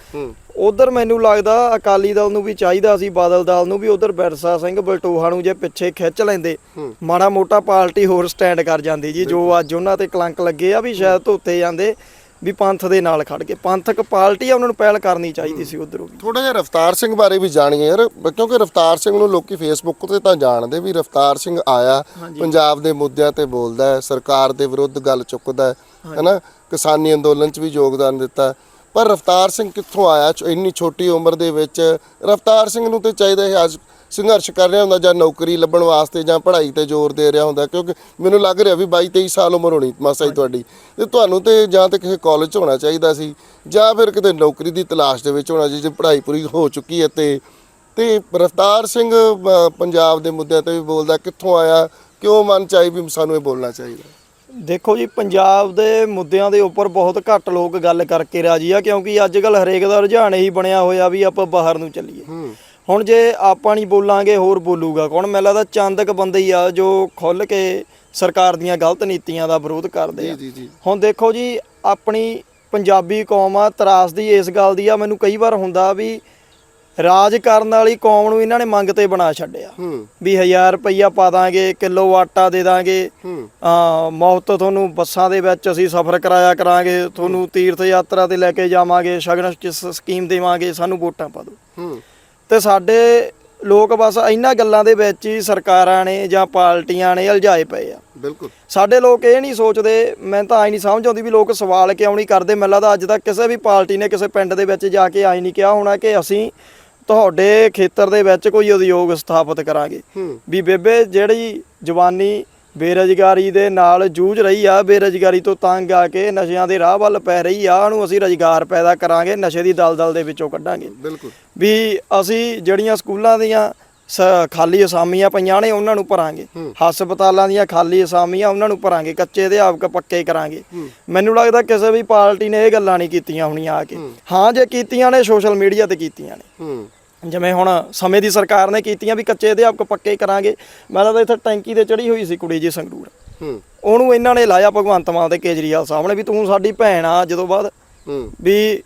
ਉਧਰ ਮੈਨੂੰ ਲੱਗਦਾ ਅਕਾਲੀ ਦਲ ਨੂੰ ਵੀ ਚਾਹੀਦਾ ਸੀ ਬਾਦਲ ਦਲ ਨੂੰ ਵੀ ਉਧਰ ਬਿਰਸਾ ਸਿੰਘ ਬਲਟੋਹਾ ਨੂੰ ਜੇ ਪਿੱਛੇ ਖਿੱਚ ਲੈਂਦੇ। ਮਾੜਾ ਮੋਟਾ ਪਾਰਟੀ ਹੋਰ ਸਟੈਂਡ ਕਰ ਜਾਂਦੀ ਜੀ ਜੋ ਅੱਜ ਉਹਨਾਂ ਤੇ ਕਲੰਕ ਲੱਗੇ ਆ ਵੀ ਸ਼ਾਇਦ ਧੋਤੇ ਜਾਂਦੇ। ਵੀ ਪੰਥ ਦੇ ਨਾਲ ਖੜ ਕੇ ਪੰਥਕ ਪਾਰਟੀ ਆ ਉਹਨਾਂ ਨੂੰ ਪਹਿਲ ਕਰਨੀ ਚਾਹੀਦੀ ਸੀ ਉਧਰੋਂ ਵੀ। ਥੋੜਾ ਜਿਹਾ ਰਫਤਾਰ ਸਿੰਘ ਬਾਰੇ ਵੀ ਜਾਣੀਏ ਯਾਰ ਕਿਉਂਕਿ ਰਫਤਾਰ ਸਿੰਘ ਨੂੰ ਲੋਕੀ ਫੇਸਬੁੱਕ ਤੇ ਤਾਂ ਜਾਣਦੇ ਵੀ ਰਫਤਾਰ ਸਿੰਘ ਆਇਆ ਪੰਜਾਬ ਦੇ ਮੁੱਦਿਆਂ ਤੇ ਬੋਲਦਾ ਹੈ ਸਰਕਾਰ ਦੇ ਵਿਰੁੱਧ ਗੱਲ ਚੁੱਕਦਾ ਹੈ ਹੈਨਾ? ਕਿਸਾਨੀ ਅੰਦੋਲਨ 'ਚ ਵੀ ਯੋਗਦਾਨ ਦਿੱਤਾ। ਪਰ ਰਫਤਾਰ ਸਿੰਘ ਕਿੱਥੋਂ ਆਇਆ? ਇੰਨੀ ਛੋਟੀ ਉਮਰ ਦੇ ਵਿੱਚ ਰਫਤਾਰ ਸਿੰਘ ਨੂੰ ਤੇ ਚਾਹੀਦਾ ਹੈ ਅੱਜ ਸੰਘਰਸ਼ ਕਰ ਰਿਹਾ ਹੁੰਦਾ ਜਾਂ ਨੌਕਰੀ ਲੱਭਣ ਵਾਸਤੇ ਜਾਂ ਪੜ੍ਹਾਈ ਤੇ ਜ਼ੋਰ ਦੇ ਰਿਹਾ ਹੁੰਦਾ ਕਿਉਂਕਿ ਮੈਨੂੰ ਲੱਗ ਰਿਹਾ ਵੀ 22 23 ਸਾਲ ਉਮਰ ਹੋਣੀ ਮਾਸਾ ਜੀ ਤੁਹਾਡੀ। ਤੇ ਤੁਹਾਨੂੰ ਤੇ ਜਾਂ ਤੇ ਕਿਸੇ ਕਾਲਜ 'ਚ ਹੋਣਾ ਚਾਹੀਦਾ ਸੀ ਜਾਂ ਫਿਰ ਕਿਤੇ ਨੌਕਰੀ ਦੀ ਤਲਾਸ਼ ਦੇ ਵਿੱਚ ਹੋਣਾ ਜੀ ਜੇ ਪੜ੍ਹਾਈ ਪੂਰੀ ਹੋ ਚੁੱਕੀ ਹੈ ਤੇ ਤੇ ਰਫਤਾਰ ਸਿੰਘ ਪੰਜਾਬ ਦੇ ਮੁੱਦਿਆਂ ਤੇ ਵੀ ਬੋਲਦਾ ਕਿੱਥੋਂ ਆਇਆ ਕਿਉਂ ਮਨ ਚ ਆਈ ਵੀ ਸਾਨੂੰ ਇਹ ਬੋਲਣਾ ਚਾਹੀਦਾ? ਦੇਖੋ ਜੀ ਪੰਜਾਬ ਦੇ ਮੁੱਦਿਆਂ ਦੇ ਉੱਪਰ ਬਹੁਤ ਘੱਟ ਲੋਕ ਗੱਲ ਕਰਕੇ ਰਾਜੀ ਆ ਕਿਉਂਕਿ ਅੱਜ ਕੱਲ ਹਰੇਕ ਦਾ ਰੁਝਾਨ ਇਹੀ ਬਣਿਆ ਹੋਇਆ ਵੀ ਆਪਾਂ ਬਾਹਰ ਨੂੰ ਚੱਲੀਏ। ਹੂੰ। ਹੁਣ ਜੇ ਆਪਾਂ ਨਹੀਂ ਬੋਲਾਂਗੇ ਹੋਰ ਬੋਲੂਗਾ। ਕੌਣ? ਮੈਨੂੰ ਲੱਗਦਾ ਚੰਦਕ ਬੰਦੇ ਹੀ ਆ ਜੋ ਖੁੱਲ ਕੇ ਸਰਕਾਰ ਦੀਆਂ ਗਲਤ ਨੀਤੀਆਂ ਦਾ ਵਿਰੋਧ ਕਰਦੇ ਆ। ਹੁਣ ਦੇਖੋ ਜੀ ਆਪਣੀ ਪੰਜਾਬੀ ਕੌਮ ਆ ਤਰਾਸਦੀ ਇਸ ਗੱਲ ਦੀ ਆ। ਮੈਨੂੰ ਕਈ ਵਾਰ ਹੁੰਦਾ ਵੀ ਰਾਜ ਕਰਨ ਵਾਲੀ ਕੌਮ ਨੂੰ ਇਹਨਾਂ ਨੇ ਮੰਗ ਤੇ ਬਣਾ ਛੱਡਿਆ। ਵੀ 1000 ਰੁਪਈਆ ਪਾ ਦਾਂਗੇ ਕਿਲੋ ਆਟਾ ਦੇ ਦਾਂਗੇ। ਆ ਮੁਫਤ ਤੁਹਾਨੂੰ ਬੱਸਾਂ ਦੇ ਵਿੱਚ ਅਸੀਂ ਸਫ਼ਰ ਕਰਾਇਆ ਕਰਾਂਗੇ। ਤੁਹਾਨੂੰ ਤੀਰਥ ਯਾਤਰਾ ਤੇ ਲੈ ਕੇ ਜਾਵਾਂਗੇ ਸ਼ਗਨ ਸਕੀਮ ਦੇਵਾਂਗੇ ਸਾਨੂੰ ਵੋਟਾਂ ਪਾ ਦਿਓ। ਤੇ ਸਾਡੇ ਲੋਕ ਬਸ ਇਹਨਾਂ ਗੱਲਾਂ ਦੇ ਵਿੱਚ ਹੀ ਸਰਕਾਰਾਂ ਨੇ ਜਾਂ ਪਾਰਟੀਆਂ ਨੇ ਉਲਝਾਏ ਪਏ ਆ। ਬਿਲਕੁਲ। ਸਾਡੇ ਲੋਕ ਇਹ ਨਹੀਂ ਸੋਚਦੇ ਮੈਂ ਤਾਂ ਆਈ ਨਹੀਂ ਸਮਝ ਆਉਂਦੀ ਵੀ ਲੋਕ ਸਵਾਲ ਕਿਉਂ ਨਹੀਂ ਕਰਦੇ। ਮੈਨੂੰ ਲੱਗਦਾ ਅੱਜ ਤੱਕ ਕਿਸੇ ਵੀ ਪਾਰਟੀ ਨੇ ਕਿਸੇ ਪਿੰਡ ਦੇ ਵਿੱਚ ਜਾ ਕੇ ਆਈ ਨਹੀਂ ਕਿਹਾ ਹੋਣਾ ਕਿ ਅਸੀਂ ਤੁਹਾਡੇ ਖੇਤਰ ਦੇ ਵਿੱਚ ਕੋਈ ਉਦਯੋਗ ਸਥਾਪਿਤ ਕਰਾਂਗੇ। ਵੀ ਬੇਬੇ ਜਿਹੜੀ ਜਵਾਨੀ ਬੇਰੁਜ਼ਗਾਰੀ ਦੇ ਨਾਲ ਜੂਝ ਰਹੀ ਆ। ਬੇਰੁਜ਼ਗਾਰੀ ਤੋਂ ਤੰਗ ਆ ਕੇ ਨਸ਼ਿਆਂ ਦੇ ਰਾਹ ਵੱਲ ਪੈ ਰਹੀ ਆ। ਉਹਨੂੰ ਅਸੀਂ ਰੁਜ਼ਗਾਰ ਪੈਦਾ ਕਰਾਂਗੇ ਨਸ਼ੇ ਦੀ ਦਲਦਲ ਦੇ ਵਿੱਚੋਂ ਕੱਢਾਂਗੇ। ਬਿਲਕੁਲ। ਵੀ ਅਸੀਂ ਜਿਹੜੀਆਂ ਸਕੂਲਾਂ ਦੀਆਂ ਖਾਲੀ ਅਸਾਮੀਆਂ ਪਈਆਂ ਨੇ ਉਹਨਾਂ ਨੂੰ ਭਰਾਂਗੇ। ਹਸਪਤਾਲਾਂ ਦੀਆਂ ਖਾਲੀ ਅਸਾਮੀਆਂ ਉਹਨਾਂ ਨੂੰ ਭਰਾਂਗੇ। ਕੱਚੇ ਅਧਿਆਪਕ ਪੱਕੇ ਕਰਾਂਗੇ। ਮੈਨੂੰ ਲੱਗਦਾ ਕਿਸੇ ਵੀ ਪਾਰਟੀ ਨੇ ਇਹ ਗੱਲਾਂ ਨਹੀਂ ਕੀਤੀਆਂ ਹੋਣੀਆਂ ਆ ਕੇ। ਹਾਂ। ਜੇ ਕੀਤੀਆਂ ਨੇ ਸੋਸ਼ਲ ਮੀਡੀਆ ਤੇ ਕੀਤੀਆਂ ਨੇ। ਜਿਵੇਂ ਹੁਣ ਸਮੇਂ ਦੀ ਸਰਕਾਰ ਨੇ ਕੀਤੀਆਂ ਵੀ ਕੱਚੇ ਅਧਿਆਪਕ ਪੱਕੇ ਕਰਾਂਗੇ ਮੈਂ ਲੱਗਦਾ ਇੱਥੇ ਟੈਂਕੀ ਤੇ ਚੜੀ ਹੋਈ ਸੀ ਕੁੜੀ ਜੀ ਸੰਗਰੂਰ। ਹੂੰ। ਉਹਨੂੰ ਇਹਨਾਂ ਨੇ ਲਾਇਆ ਭਗਵੰਤ ਮਾਨ ਤੇ ਕੇਜਰੀਵਾਲ ਸਾਹਿਬ ਨੇ ਵੀ ਤੂੰ ਸਾਡੀ ਭੈਣ ਆ ਜਦੋਂ ਬਾਅਦ ਹੂੰ। ਵੀ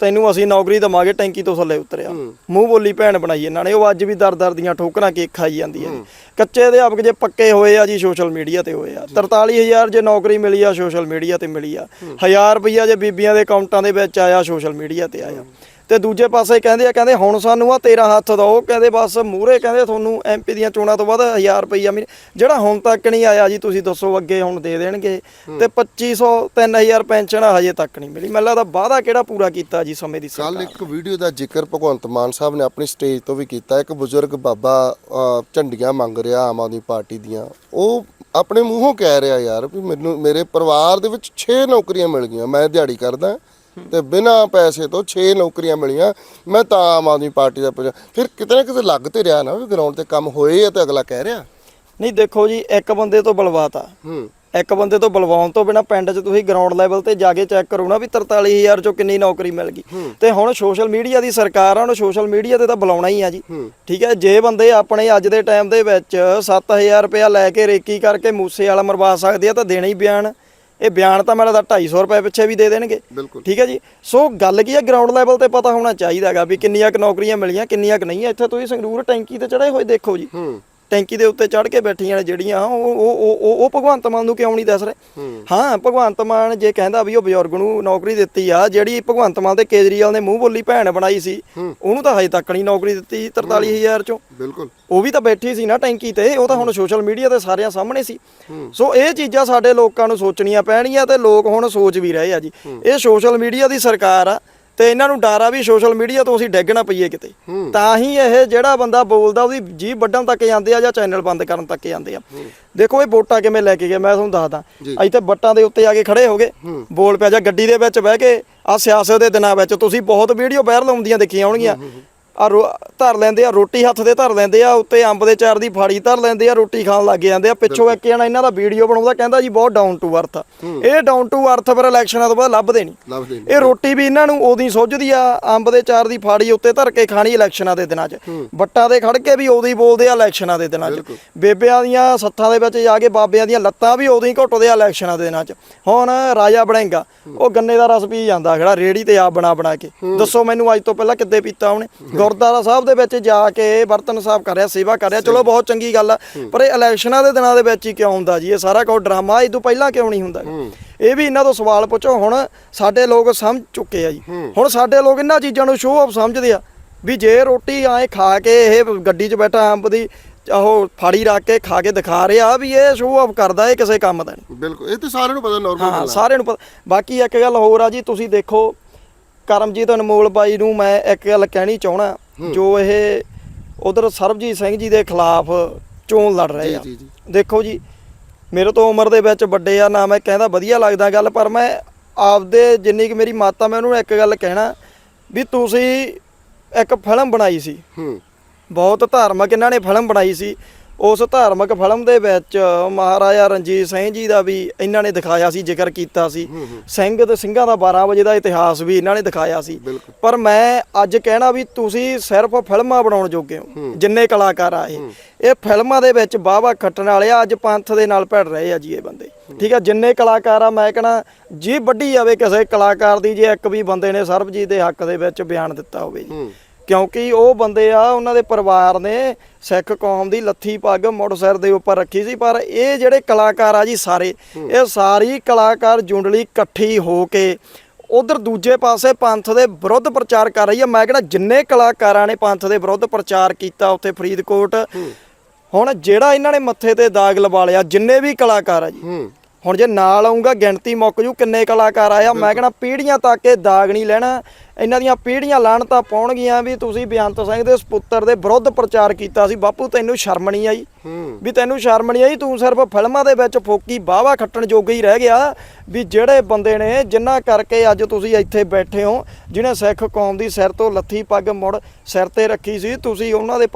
ਤੈਨੂੰ ਅਸੀਂ ਨੌਕਰੀ ਦਵਾਂਗੇ ਟੈਂਕੀ ਤੋਂ ਥੱਲੇ ਉਤਰਿਆ। ਮੂੰਹ ਬੋਲੀ ਭੈਣ ਬਣਾਈ ਇਹਨਾਂ ਨੇ ਉਹ ਅੱਜ ਵੀ ਦਰ ਦਰ ਦੀਆਂ ਠੋਕਰਾਂ ਕੇ ਖਾਈ ਜਾਂਦੀ ਹੈ ਕੱਚੇ ਅਧਿਆਪਕ ਜੇ ਪੱਕੇ ਹੋਏ ਆ ਜੀ ਸੋਸ਼ਲ ਮੀਡੀਆ ਤੇ ਹੋਏ ਆ। 43000 ਜੇ ਨੌਕਰੀ ਮਿਲੀ ਆ ਸੋਸ਼ਲ ਮੀਡੀਆ ਤੇ ਮਿਲੀ ਆ। 1000 ਰੁਪਈਆ ਜੇ ਬੀਬੀਆਂ ਦੇ ਅਕਾਊਂਟਾਂ ਦੇ ਵਿੱਚ ਆਇਆ ਸੋਸ਼ਲ ਮੀਡੀਆ ਤੇ ਆਇਆ। ਤੇ ਦੂਜੇ ਪਾਸੇ ਕਹਿੰਦੇ ਆ ਕਹਿੰਦੇ ਹੁਣ ਸਾਨੂੰ ਆ ਤੇਰਾ ਹੱਥ ਦੋ ਕਹਿੰਦੇ ਬਸ ਮੂਹਰੇ ਕਹਿੰਦੇ ਤੁਹਾਨੂੰ ਐਮਪੀ ਦੀਆਂ ਚੋਣਾਂ ਤੋਂ ਬਾਅਦ 1000 ਰੁਪਈਆ ਮਿਲ ਜਿਹੜਾ ਹੁਣ ਤੱਕ ਨਹੀਂ ਆਇਆ ਜੀ ਤੁਸੀਂ ਦੱਸੋ ਅੱਗੇ ਹੁਣ ਦੇ ਦੇਣਗੇ। ਤੇ 2500 3000 ਪੈਨਸ਼ਨ ਹਜੇ ਤੱਕ ਨਹੀਂ ਮਿਲੀ। ਮੈਨੂੰ ਲੱਗਦਾ ਵਾਅਦਾ ਕਿਹੜਾ ਪੂਰਾ ਕੀਤਾ ਜੀ ਸਮੇਂ ਦੀ ਕੱਲ ਸਰਕਾਰ? ਇੱਕ ਵੀਡੀਓ ਦਾ ਜ਼ਿਕਰ ਭਗਵੰਤ ਮਾਨ ਸਾਹਿਬ ਨੇ ਆਪਣੀ ਸਟੇਜ ਤੋਂ ਵੀ ਕੀਤਾ। ਇੱਕ ਬਜ਼ੁਰਗ ਬਾਬਾ ਝੰਡੀਆਂ ਮੰਗ ਰਿਹਾ ਆਮ ਆਦਮੀ ਪਾਰਟੀ ਦੀਆਂ। ਉਹ ਆਪਣੇ ਮੂੰਹੋਂ ਕਹਿ ਰਿਹਾ ਯਾਰ ਵੀ ਮੈਨੂੰ ਮੇਰੇ ਪਰਿਵਾਰ ਦੇ ਵਿੱਚ 6 ਨੌਕਰੀਆਂ ਮਿਲ ਗਈਆਂ ਮੈਂ ਦਿਹਾੜੀ ਕਰਦਾ। ਤੇ ਬਿਨਾਂ ਪੈਸੇ ਤੋਂ 6 ਨੌਕਰੀਆਂ ਮਿਲੀਆਂ ਮੈਂ ਤਾਂ ਆਮ ਆਦਮੀ ਪਾਰਟੀ ਦਾ ਪ੍ਰਜਾ- ਫਿਰ ਕਿਤੇ ਨਾ ਕਿਤੇ ਲੱਗ ਤੇ ਰਿਹਾ ਨਾ ਵੀ ਗਰਾਊਂਡ ਤੇ ਕੰਮ ਹੋਏ ਆ ਤੇ ਅਗਲਾ ਕਹਿ ਰਿਹਾ। ਨਹੀਂ ਦੇਖੋ ਜੀ ਇੱਕ ਬੰਦੇ ਤੋਂ ਬਲਵਾਤਾ। ਹੂੰ। ਇੱਕ ਬੰਦੇ ਤੋਂ ਬਲਵਾਉਣ ਤੋਂ ਬਿਨਾ ਪਿੰਡ 'ਚ ਤੁਸੀਂ ਗਰਾਊਂਡ ਲੈਵਲ ਤੇ ਜਾ ਕੇ ਚੈੱਕ ਕਰੋ ਨਾ ਵੀ 43000 ਚੋਂ ਕਿੰਨੀ ਨੌਕਰੀ ਮਿਲ ਗਈ। ਤੇ ਹੁਣ ਸੋਸ਼ਲ ਮੀਡੀਆ ਦੀ ਸਰਕਾਰ ਆ ਉਹਨੂੰ ਸੋਸ਼ਲ ਮੀਡੀਆ ਤੇ ਤਾਂ ਬੁਲਾਉਣਾ ਹੀ ਆ ਜੀ। ਠੀਕ ਹੈ ਜੇ ਬੰਦੇ ਆਪਣੇ ਅੱਜ ਦੇ ਟਾਈਮ ਦੇ ਵਿੱਚ 7000 ਰੁਪਇਆ ਲੈ ਕੇ ਰੇਕੀ ਕਰਕੇ ਮੂਸੇ ਵਾਲਾ ਮਰਵਾ ਸਕਦੇ ਆ ਤਾਂ ਦੇਣਾ ਹੀ ਬਿਆਨ। ਇਹ ਬਿਆਨ ਤਾਂ ਮੇਰਾ ਤਾਂ 250 ਰੁਪਏ ਪਿੱਛੇ ਵੀ ਦੇ ਦੇਣਗੇ। ਠੀਕ ਹੈ ਜੀ? ਸੋ ਗੱਲ ਕੀ ਹੈ ਗਰਾਊਂਡ ਲੈਵਲ ਤੇ ਪਤਾ ਹੋਣਾ ਚਾਹੀਦਾ ਹੈਗਾ ਵੀ ਕਿੰਨੀਆਂ ਕੁ ਨੌਕਰੀਆਂ ਮਿਲੀਆਂ ਕਿੰਨੀਆਂ ਕੁ ਨਹੀਂ ਇੱਥੇ ਤੁਸੀਂ ਸੰਗਰੂਰ ਟੈਂਕੀ ਤੇ ਚੜੇ ਹੋਏ ਦੇਖੋ ਜੀ। ਹੂੰ। ਟੈਂਕੀ ਦੇ ਉੱਤੇ ਚੜ ਕੇ ਬੈਠੀਆਂ ਨੇ ਜਿਹੜੀਆਂ ਉਹ ਉਹ ਉਹ- ਉਹ ਭਗਵੰਤ ਮਾਨ ਨੂੰ ਕਿਉਂ ਨਹੀਂ ਦੱਸ ਰਹੇ? ਹਾਂ। ਭਗਵੰਤ ਮਾਨ ਜੇ ਕਹਿੰਦਾ ਵੀ ਉਹ ਬਜ਼ੁਰਗ ਨੂੰ ਨੌਕਰੀ ਦਿੱਤੀ ਆ ਜਿਹੜੀ ਭਗਵੰਤ ਮਾਨ ਤੇ ਕੇਜਰੀਵਾਲ ਨੇ ਮੂੰਹ ਬੋਲੀ ਭੈਣ ਬਣਾਈ ਸੀ ਉਹਨੂੰ ਤਾਂ ਹਜੇ ਤੱਕ ਨਹੀਂ ਨੌਕਰੀ ਦਿੱਤੀ 43000 ਚੋਂ। ਬਿਲਕੁਲ। ਉਹ ਵੀ ਤਾਂ ਬੈਠੀ ਸੀ ਨਾ ਟੈਂਕੀ ਤੇ ਉਹ ਤਾਂ ਹੁਣ ਸੋਸ਼ਲ ਮੀਡੀਆ ਤੇ ਸਾਰਿਆਂ ਸਾਹਮਣੇ ਸੀ। ਸੋ ਇਹ ਚੀਜ਼ਾਂ ਸਾਡੇ ਲੋਕਾਂ ਨੂੰ ਸੋਚਣੀਆਂ ਪੈਣਗੀਆਂ ਤੇ ਲੋਕ ਹੁਣ ਸੋਚ ਵੀ ਰਹੇ ਆ ਜੀ। ਇਹ ਸੋਸ਼ਲ ਮੀਡੀਆ ਦੀ ਸਰਕਾਰ ਆ ਤੇ ਇਹਨਾਂ ਨੂੰ ਡਰ ਆ ਵੀ ਸੋਸ਼ਲ ਮੀਡੀਆ ਤੋਂ ਅਸੀਂ ਡੈਗ ਨਾ ਪਈਏ ਕਿਤੇ। ਤਾਂ ਹੀ ਇਹ ਜਿਹੜਾ ਬੰਦਾ ਬੋਲਦਾ ਉਹਦੀ ਜੀਭ ਵੱਢਣ ਤੱਕ ਜਾਂਦੇ ਆ ਜਾਂ ਚੈਨਲ ਬੰਦ ਕਰਨ ਤੱਕ ਜਾਂਦੇ ਆ। ਦੇਖੋ ਇਹ ਵੋਟਾਂ ਕਿਵੇਂ ਲੈ ਕੇ ਗਏ ਮੈਂ ਤੁਹਾਨੂੰ ਦੱਸਦਾ। ਇੱਥੇ ਬੱਟਾਂ ਦੇ ਉੱਤੇ ਆ ਕੇ ਖੜੇ ਹੋ ਗਏ। ਬੋਲ ਪਿਆ ਜਾਂ ਗੱਡੀ ਦੇ ਵਿੱਚ ਬਹਿ ਕੇ ਆ ਸਿਆਸਤ ਦੇ ਦਿਨਾਂ ਵਿੱਚ ਤੁਸੀਂ ਬਹੁਤ ਵੀਡੀਓ ਵਾਇਰਲ ਆਉਂਦੀਆਂ ਦੇਖੀਆਂ ਹੋਣਗੀਆਂ। ਆ ਧਰ ਲੈਂਦੇ ਆ ਰੋਟੀ ਹੱਥ ਦੇ ਧਰ ਲੈਂਦੇ ਆ ਉੱਤੇ ਅੰਬ ਦੇ ਚਾਰ ਦੀ ਫਾੜੀ ਧਰ ਲੈਂਦੇ ਆ ਰੋਟੀ ਖਾਣ ਲੱਗ ਜਾਂਦੇ ਆ। ਪਿੱਛੋਂ ਇੱਕ ਜਣਾ ਇਹਨਾਂ ਦਾ ਵੀਡੀਓ ਬਣਾਉਂਦਾ ਕਹਿੰਦਾ ਜੀ ਬਹੁਤ ਡਾਊਨ ਟੂ ਅਰਥ ਇਹ ਡਾਊਨ ਟੂ ਅਰਥ ਫਿਰ ਇਲੈਕਸ਼ਨਾਂ ਤੋਂ ਬਾਅਦ ਲੱਭਦੇ ਨਹੀਂ ਇਹ ਰੋਟੀ ਵੀ ਇਹਨਾਂ ਨੂੰ ਉਦੋਂ ਸੁੱਝਦੀ ਆ ਅੰਬ ਦੇ ਚਾਰ ਦੀ ਫਾੜੀ ਉੱਤੇ ਧਰ ਕੇ ਖਾਣੀ ਇਲੈਕਸ਼ਨਾਂ ਦੇ ਦਿਨਾਂ 'ਚ। ਬੱਟਾਂ ਦੇ ਖੜ ਕੇ ਵੀ ਉਦੋਂ ਹੀ ਬੋਲਦੇ ਆ ਇਲੈਕਸ਼ਨਾਂ ਦੇ ਦਿਨਾਂ 'ਚ। ਬੇਬਿਆਂ ਦੀਆਂ ਸੱਥਾਂ ਦੇ ਵਿੱਚ ਜਾ ਕੇ ਬਾਬਿਆਂ ਦੀਆਂ ਲੱਤਾਂ ਵੀ ਉਦੋਂ ਹੀ ਘੁੱਟਦੇ ਆ ਇਲੈਕਸ਼ਨਾਂ ਦੇ ਦਿਨਾਂ 'ਚ। ਹੁਣ ਰਾਜਾ ਬਣੇਗਾ ਉਹ ਗੰਨੇ ਦਾ ਰਸ ਪੀ ਜਾਂਦਾ ਖੜਾ ਰੇੜੀ ਤੇ ਆਪ ਬਣਾ ਬਣਾ ਕੇ ਦੱਸੋ ਮੈਨੂੰ ਅੱਜ ਤੋਂ ਪਹਿਲਾਂ ਕਿੱਦੇ ਪੀਤਾ ਉਹਨੇ? ਗੁਰਦੁਆਰਾ ਸਾਹਿਬ ਦੇ ਵਿੱਚ ਜਾ ਕੇ ਬਰਤਨ ਸਾਫ਼ ਕਰ ਰਿਹਾ ਸੇਵਾ ਕਰ ਰਿਹਾ। ਚਲੋ ਬਹੁਤ ਚੰਗੀ ਗੱਲ ਆ। ਪਰ ਇਹ ਇਲੈਕਸ਼ਨਾਂ ਦੇ ਦਿਨਾਂ ਦੇ ਵਿੱਚ ਹੀ ਕਿਉਂ ਹੁੰਦਾ ਜੀ? ਇਹ ਸਾਰਾ ਕੁਝ ਡਰਾਮਾ ਇਹ ਤੋਂ ਪਹਿਲਾਂ ਕਿਉਂ ਨਹੀਂ ਹੁੰਦਾ? ਇਹ ਵੀ ਇਹਨਾਂ ਤੋਂ ਸਵਾਲ ਪੁੱਛੋ ਹੁਣ ਸਾਡੇ ਲੋਕ ਸਮਝ ਚੁੱਕੇ ਆ ਜੀ। ਹੁਣ ਸਾਡੇ ਲੋਕ ਇਹਨਾਂ ਚੀਜ਼ਾਂ ਨੂੰ ਸ਼ੋਅ ਆਫ ਸਮਝਦੇ ਆ ਵੀ ਜੇ ਰੋਟੀ ਆਏ ਖਾ ਕੇ ਇਹ ਗੱਡੀ 'ਚ ਬੈਠਾ ਅੰਬ ਦੀ ਉਹ ਫਾੜੀ ਰੱਖ ਕੇ ਖਾ ਕੇ ਦਿਖਾ ਰਿਹਾ ਵੀ ਇਹ ਸ਼ੋਅ ਆਫ ਕਰਦਾ ਇਹ ਕਿਸੇ ਕੰਮ ਦਾ ਨਹੀਂ। ਬਿਲਕੁਲ ਇਹ ਤੇ ਸਾਰਿਆਂ ਨੂੰ ਪਤਾ ਨਾਰਮਲ ਹਾਂ ਸਾਰਿਆਂ ਨੂੰ ਪਤਾ। ਬਾਕੀ ਇੱਕ ਗੱਲ ਹੋਰ ਆ ਜੀ ਤੁਸੀਂ ਦੇਖੋ ਕਰਮਜੀਤ ਅਨਮੋਲ ਬਾਈ ਨੂੰ ਮੈਂ ਇੱਕ ਗੱਲ ਕਹਿਣੀ ਚਾਹਣਾ ਜੋ ਇਹ ਉਧਰ ਸਰਬਜੀਤ ਸਿੰਘ ਜੀ ਦੇ ਖਿਲਾਫ ਚੋਣ ਲੜ ਰਹੇ ਆ। ਦੇਖੋ ਜੀ ਮੇਰੇ ਤੋਂ ਉਮਰ ਦੇ ਵਿੱਚ ਵੱਡੇ ਆ ਨਾ ਮੈਂ ਕਹਿੰਦਾ ਵਧੀਆ ਲੱਗਦਾ ਗੱਲ ਪਰ ਮੈਂ ਆਪਦੇ ਜਿੰਨੀ ਕਿ ਮੇਰੀ ਮਾਤਾ ਮੈਂ ਉਹਨੂੰ ਇੱਕ ਗੱਲ ਕਹਿਣਾ ਵੀ ਤੁਸੀਂ ਇੱਕ ਫਿਲਮ ਬਣਾਈ ਸੀ। ਹੂੰ। ਬਹੁਤ ਧਾਰਮਿਕ ਇਹਨਾਂ ਨੇ ਫਿਲਮ ਬਣਾਈ ਸੀ। ਉਸ ਧਾਰਮਿਕ ਫਿਲਮ ਦੇ ਵਿੱਚ ਮਹਾਰਾਜਾ ਰਣਜੀਤ ਸਿੰਘ ਜੀ ਦਾ ਵੀ ਇਹਨਾਂ ਨੇ ਦਿਖਾਇਆ ਸੀ ਜ਼ਿਕਰ ਕੀਤਾ ਸੀ। ਸਿੰਘ ਤੇ ਸਿੰਘਾਂ ਦਾ 12 ਵਜੇ ਦਾ ਇਤਿਹਾਸ ਵੀ ਇਹਨਾਂ ਨੇ ਦਿਖਾਇਆ ਸੀ। ਪਰ ਮੈਂ ਅੱਜ ਕਹਿਣਾ ਵੀ ਤੁਸੀਂ ਸਿਰਫ ਫਿਲਮਾਂ ਬਣਾਉਣ ਜੋਗੇ ਹੋ ਜਿੰਨੇ ਕਲਾਕਾਰ ਆ ਇਹ ਇਹ ਫਿਲਮਾਂ ਦੇ ਵਿੱਚ ਬਾਵਾ ਖੱਟਣ ਵਾਲੇ ਆ ਅੱਜ ਪੰਥ ਦੇ ਨਾਲ ਭਿੜ ਰਹੇ ਆ ਜੀ ਇਹ ਬੰਦੇ। ਠੀਕ ਆ ਜਿੰਨੇ ਕਲਾਕਾਰ ਆ ਮੈਂ ਕਹਣਾ ਜੀ ਵੱਡੀ ਜਾਵੇ ਕਿਸੇ ਕਲਾਕਾਰ ਦੀ ਜੇ ਇੱਕ ਵੀ ਬੰਦੇ ਨੇ ਸਰਬਜੀਤ ਦੇ ਹੱਕ ਦੇ ਵਿੱਚ ਬਿਆਨ ਦਿੱਤਾ ਹੋਵੇ ਜੀ। ਕਿਉਂਕਿ ਉਹ ਬੰਦੇ ਆ ਉਹਨਾਂ ਦੇ ਪਰਿਵਾਰ ਨੇ ਸਿੱਖ ਕੌਮ ਦੀ ਲੱਥੀ ਪੱਗ ਸਿਰ ਦੇ ਉੱਪਰ ਰੱਖੀ ਸੀ ਪਰ ਇਹ ਜਿਹੜੇ ਕਲਾਕਾਰ ਆ ਜੀ ਸਾਰੇ ਇਹ ਸਾਰੀ ਕਲਾਕਾਰ ਜੁੰਡਲੀ ਇਕੱਠੀ ਹੋ ਕੇ ਉਧਰ ਦੂਜੇ ਪਾਸੇ ਪੰਥ ਦੇ ਵਿਰੁੱਧ ਪ੍ਰਚਾਰ ਕਰ ਰਹੀ ਹੈ ਮੈਂ ਕਹਿੰਦਾ ਜਿੰਨੇ ਕਲਾਕਾਰਾਂ ਨੇ ਪੰਥ ਦੇ ਵਿਰੁੱਧ ਪ੍ਰਚਾਰ ਕੀਤਾ ਉੱਥੇ ਫਰੀਦਕੋਟ ਹੁਣ ਜਿਹੜਾ ਇਹਨਾਂ ਨੇ ਮੱਥੇ ਤੇ ਦਾਗ ਲਵਾ ਲਿਆ ਜਿੰਨੇ ਵੀ ਕਲਾਕਾਰ ਆ ਜੀ। ਹੁਣ ਜੇ ਨਾਲ ਆਉਂਗਾ ਗਿਣਤੀ ਮੁੱਕ ਜੂ ਕਿੰਨੇ ਕਲਾਕਾਰ ਆਇਆ ਮੈਂ ਕਹਿੰਦਾ ਪੀੜ੍ਹੀਆਂ ਤੱਕ ਇਹ ਦਾਗ ਨਹੀਂ ਲੈਣਾ। ਇਹਨਾਂ ਦੀਆਂ ਪੀੜ੍ਹੀਆਂ ਲਾਣ ਤਾਂ ਪਾਉਣਗੀਆਂ ਵੀ ਤੁਸੀਂ ਬੇਅੰਤ ਸਿੰਘ ਦੇ ਸੁਪੁੱਤਰ ਦੇ ਵਿਰੁੱਧ ਪ੍ਰਚਾਰ ਕੀਤਾ ਸੀ। ਬਾਪੂ ਤੈਨੂੰ ਸ਼ਰਮ ਨਹੀਂ ਆਈ? ਵੀ ਤੈਨੂੰ ਸ਼ਰਮ ਨਹੀਂ ਆਈ? ਤੂੰ ਸਿਰਫ ਫਿਲਮਾਂ ਦੇ ਵਿੱਚ ਫੋਕੀ ਬਾਵਾ ਖੱਟਣ ਜੋਗੇ ਹੀ ਰਹਿ ਗਿਆ ਵੀ ਜਿਹੜੇ ਬੰਦੇ ਨੇ ਜਿਨ੍ਹਾਂ ਕਰਕੇ ਅੱਜ ਤੁਸੀਂ ਇੱਥੇ ਬੈਠੇ ਹੋ ਜਿਹਨੇ ਸਿੱਖ ਕੌਮ ਦੀ ਸਿਰ ਤੋਂ ਲੱਥੀ ਪੱਗ ਮੁੜ ਸਿਰ ਤੇ ਰੱਖੀ ਸੀ ਤੁਸੀਂ ਉਹਨਾਂ ਦੇ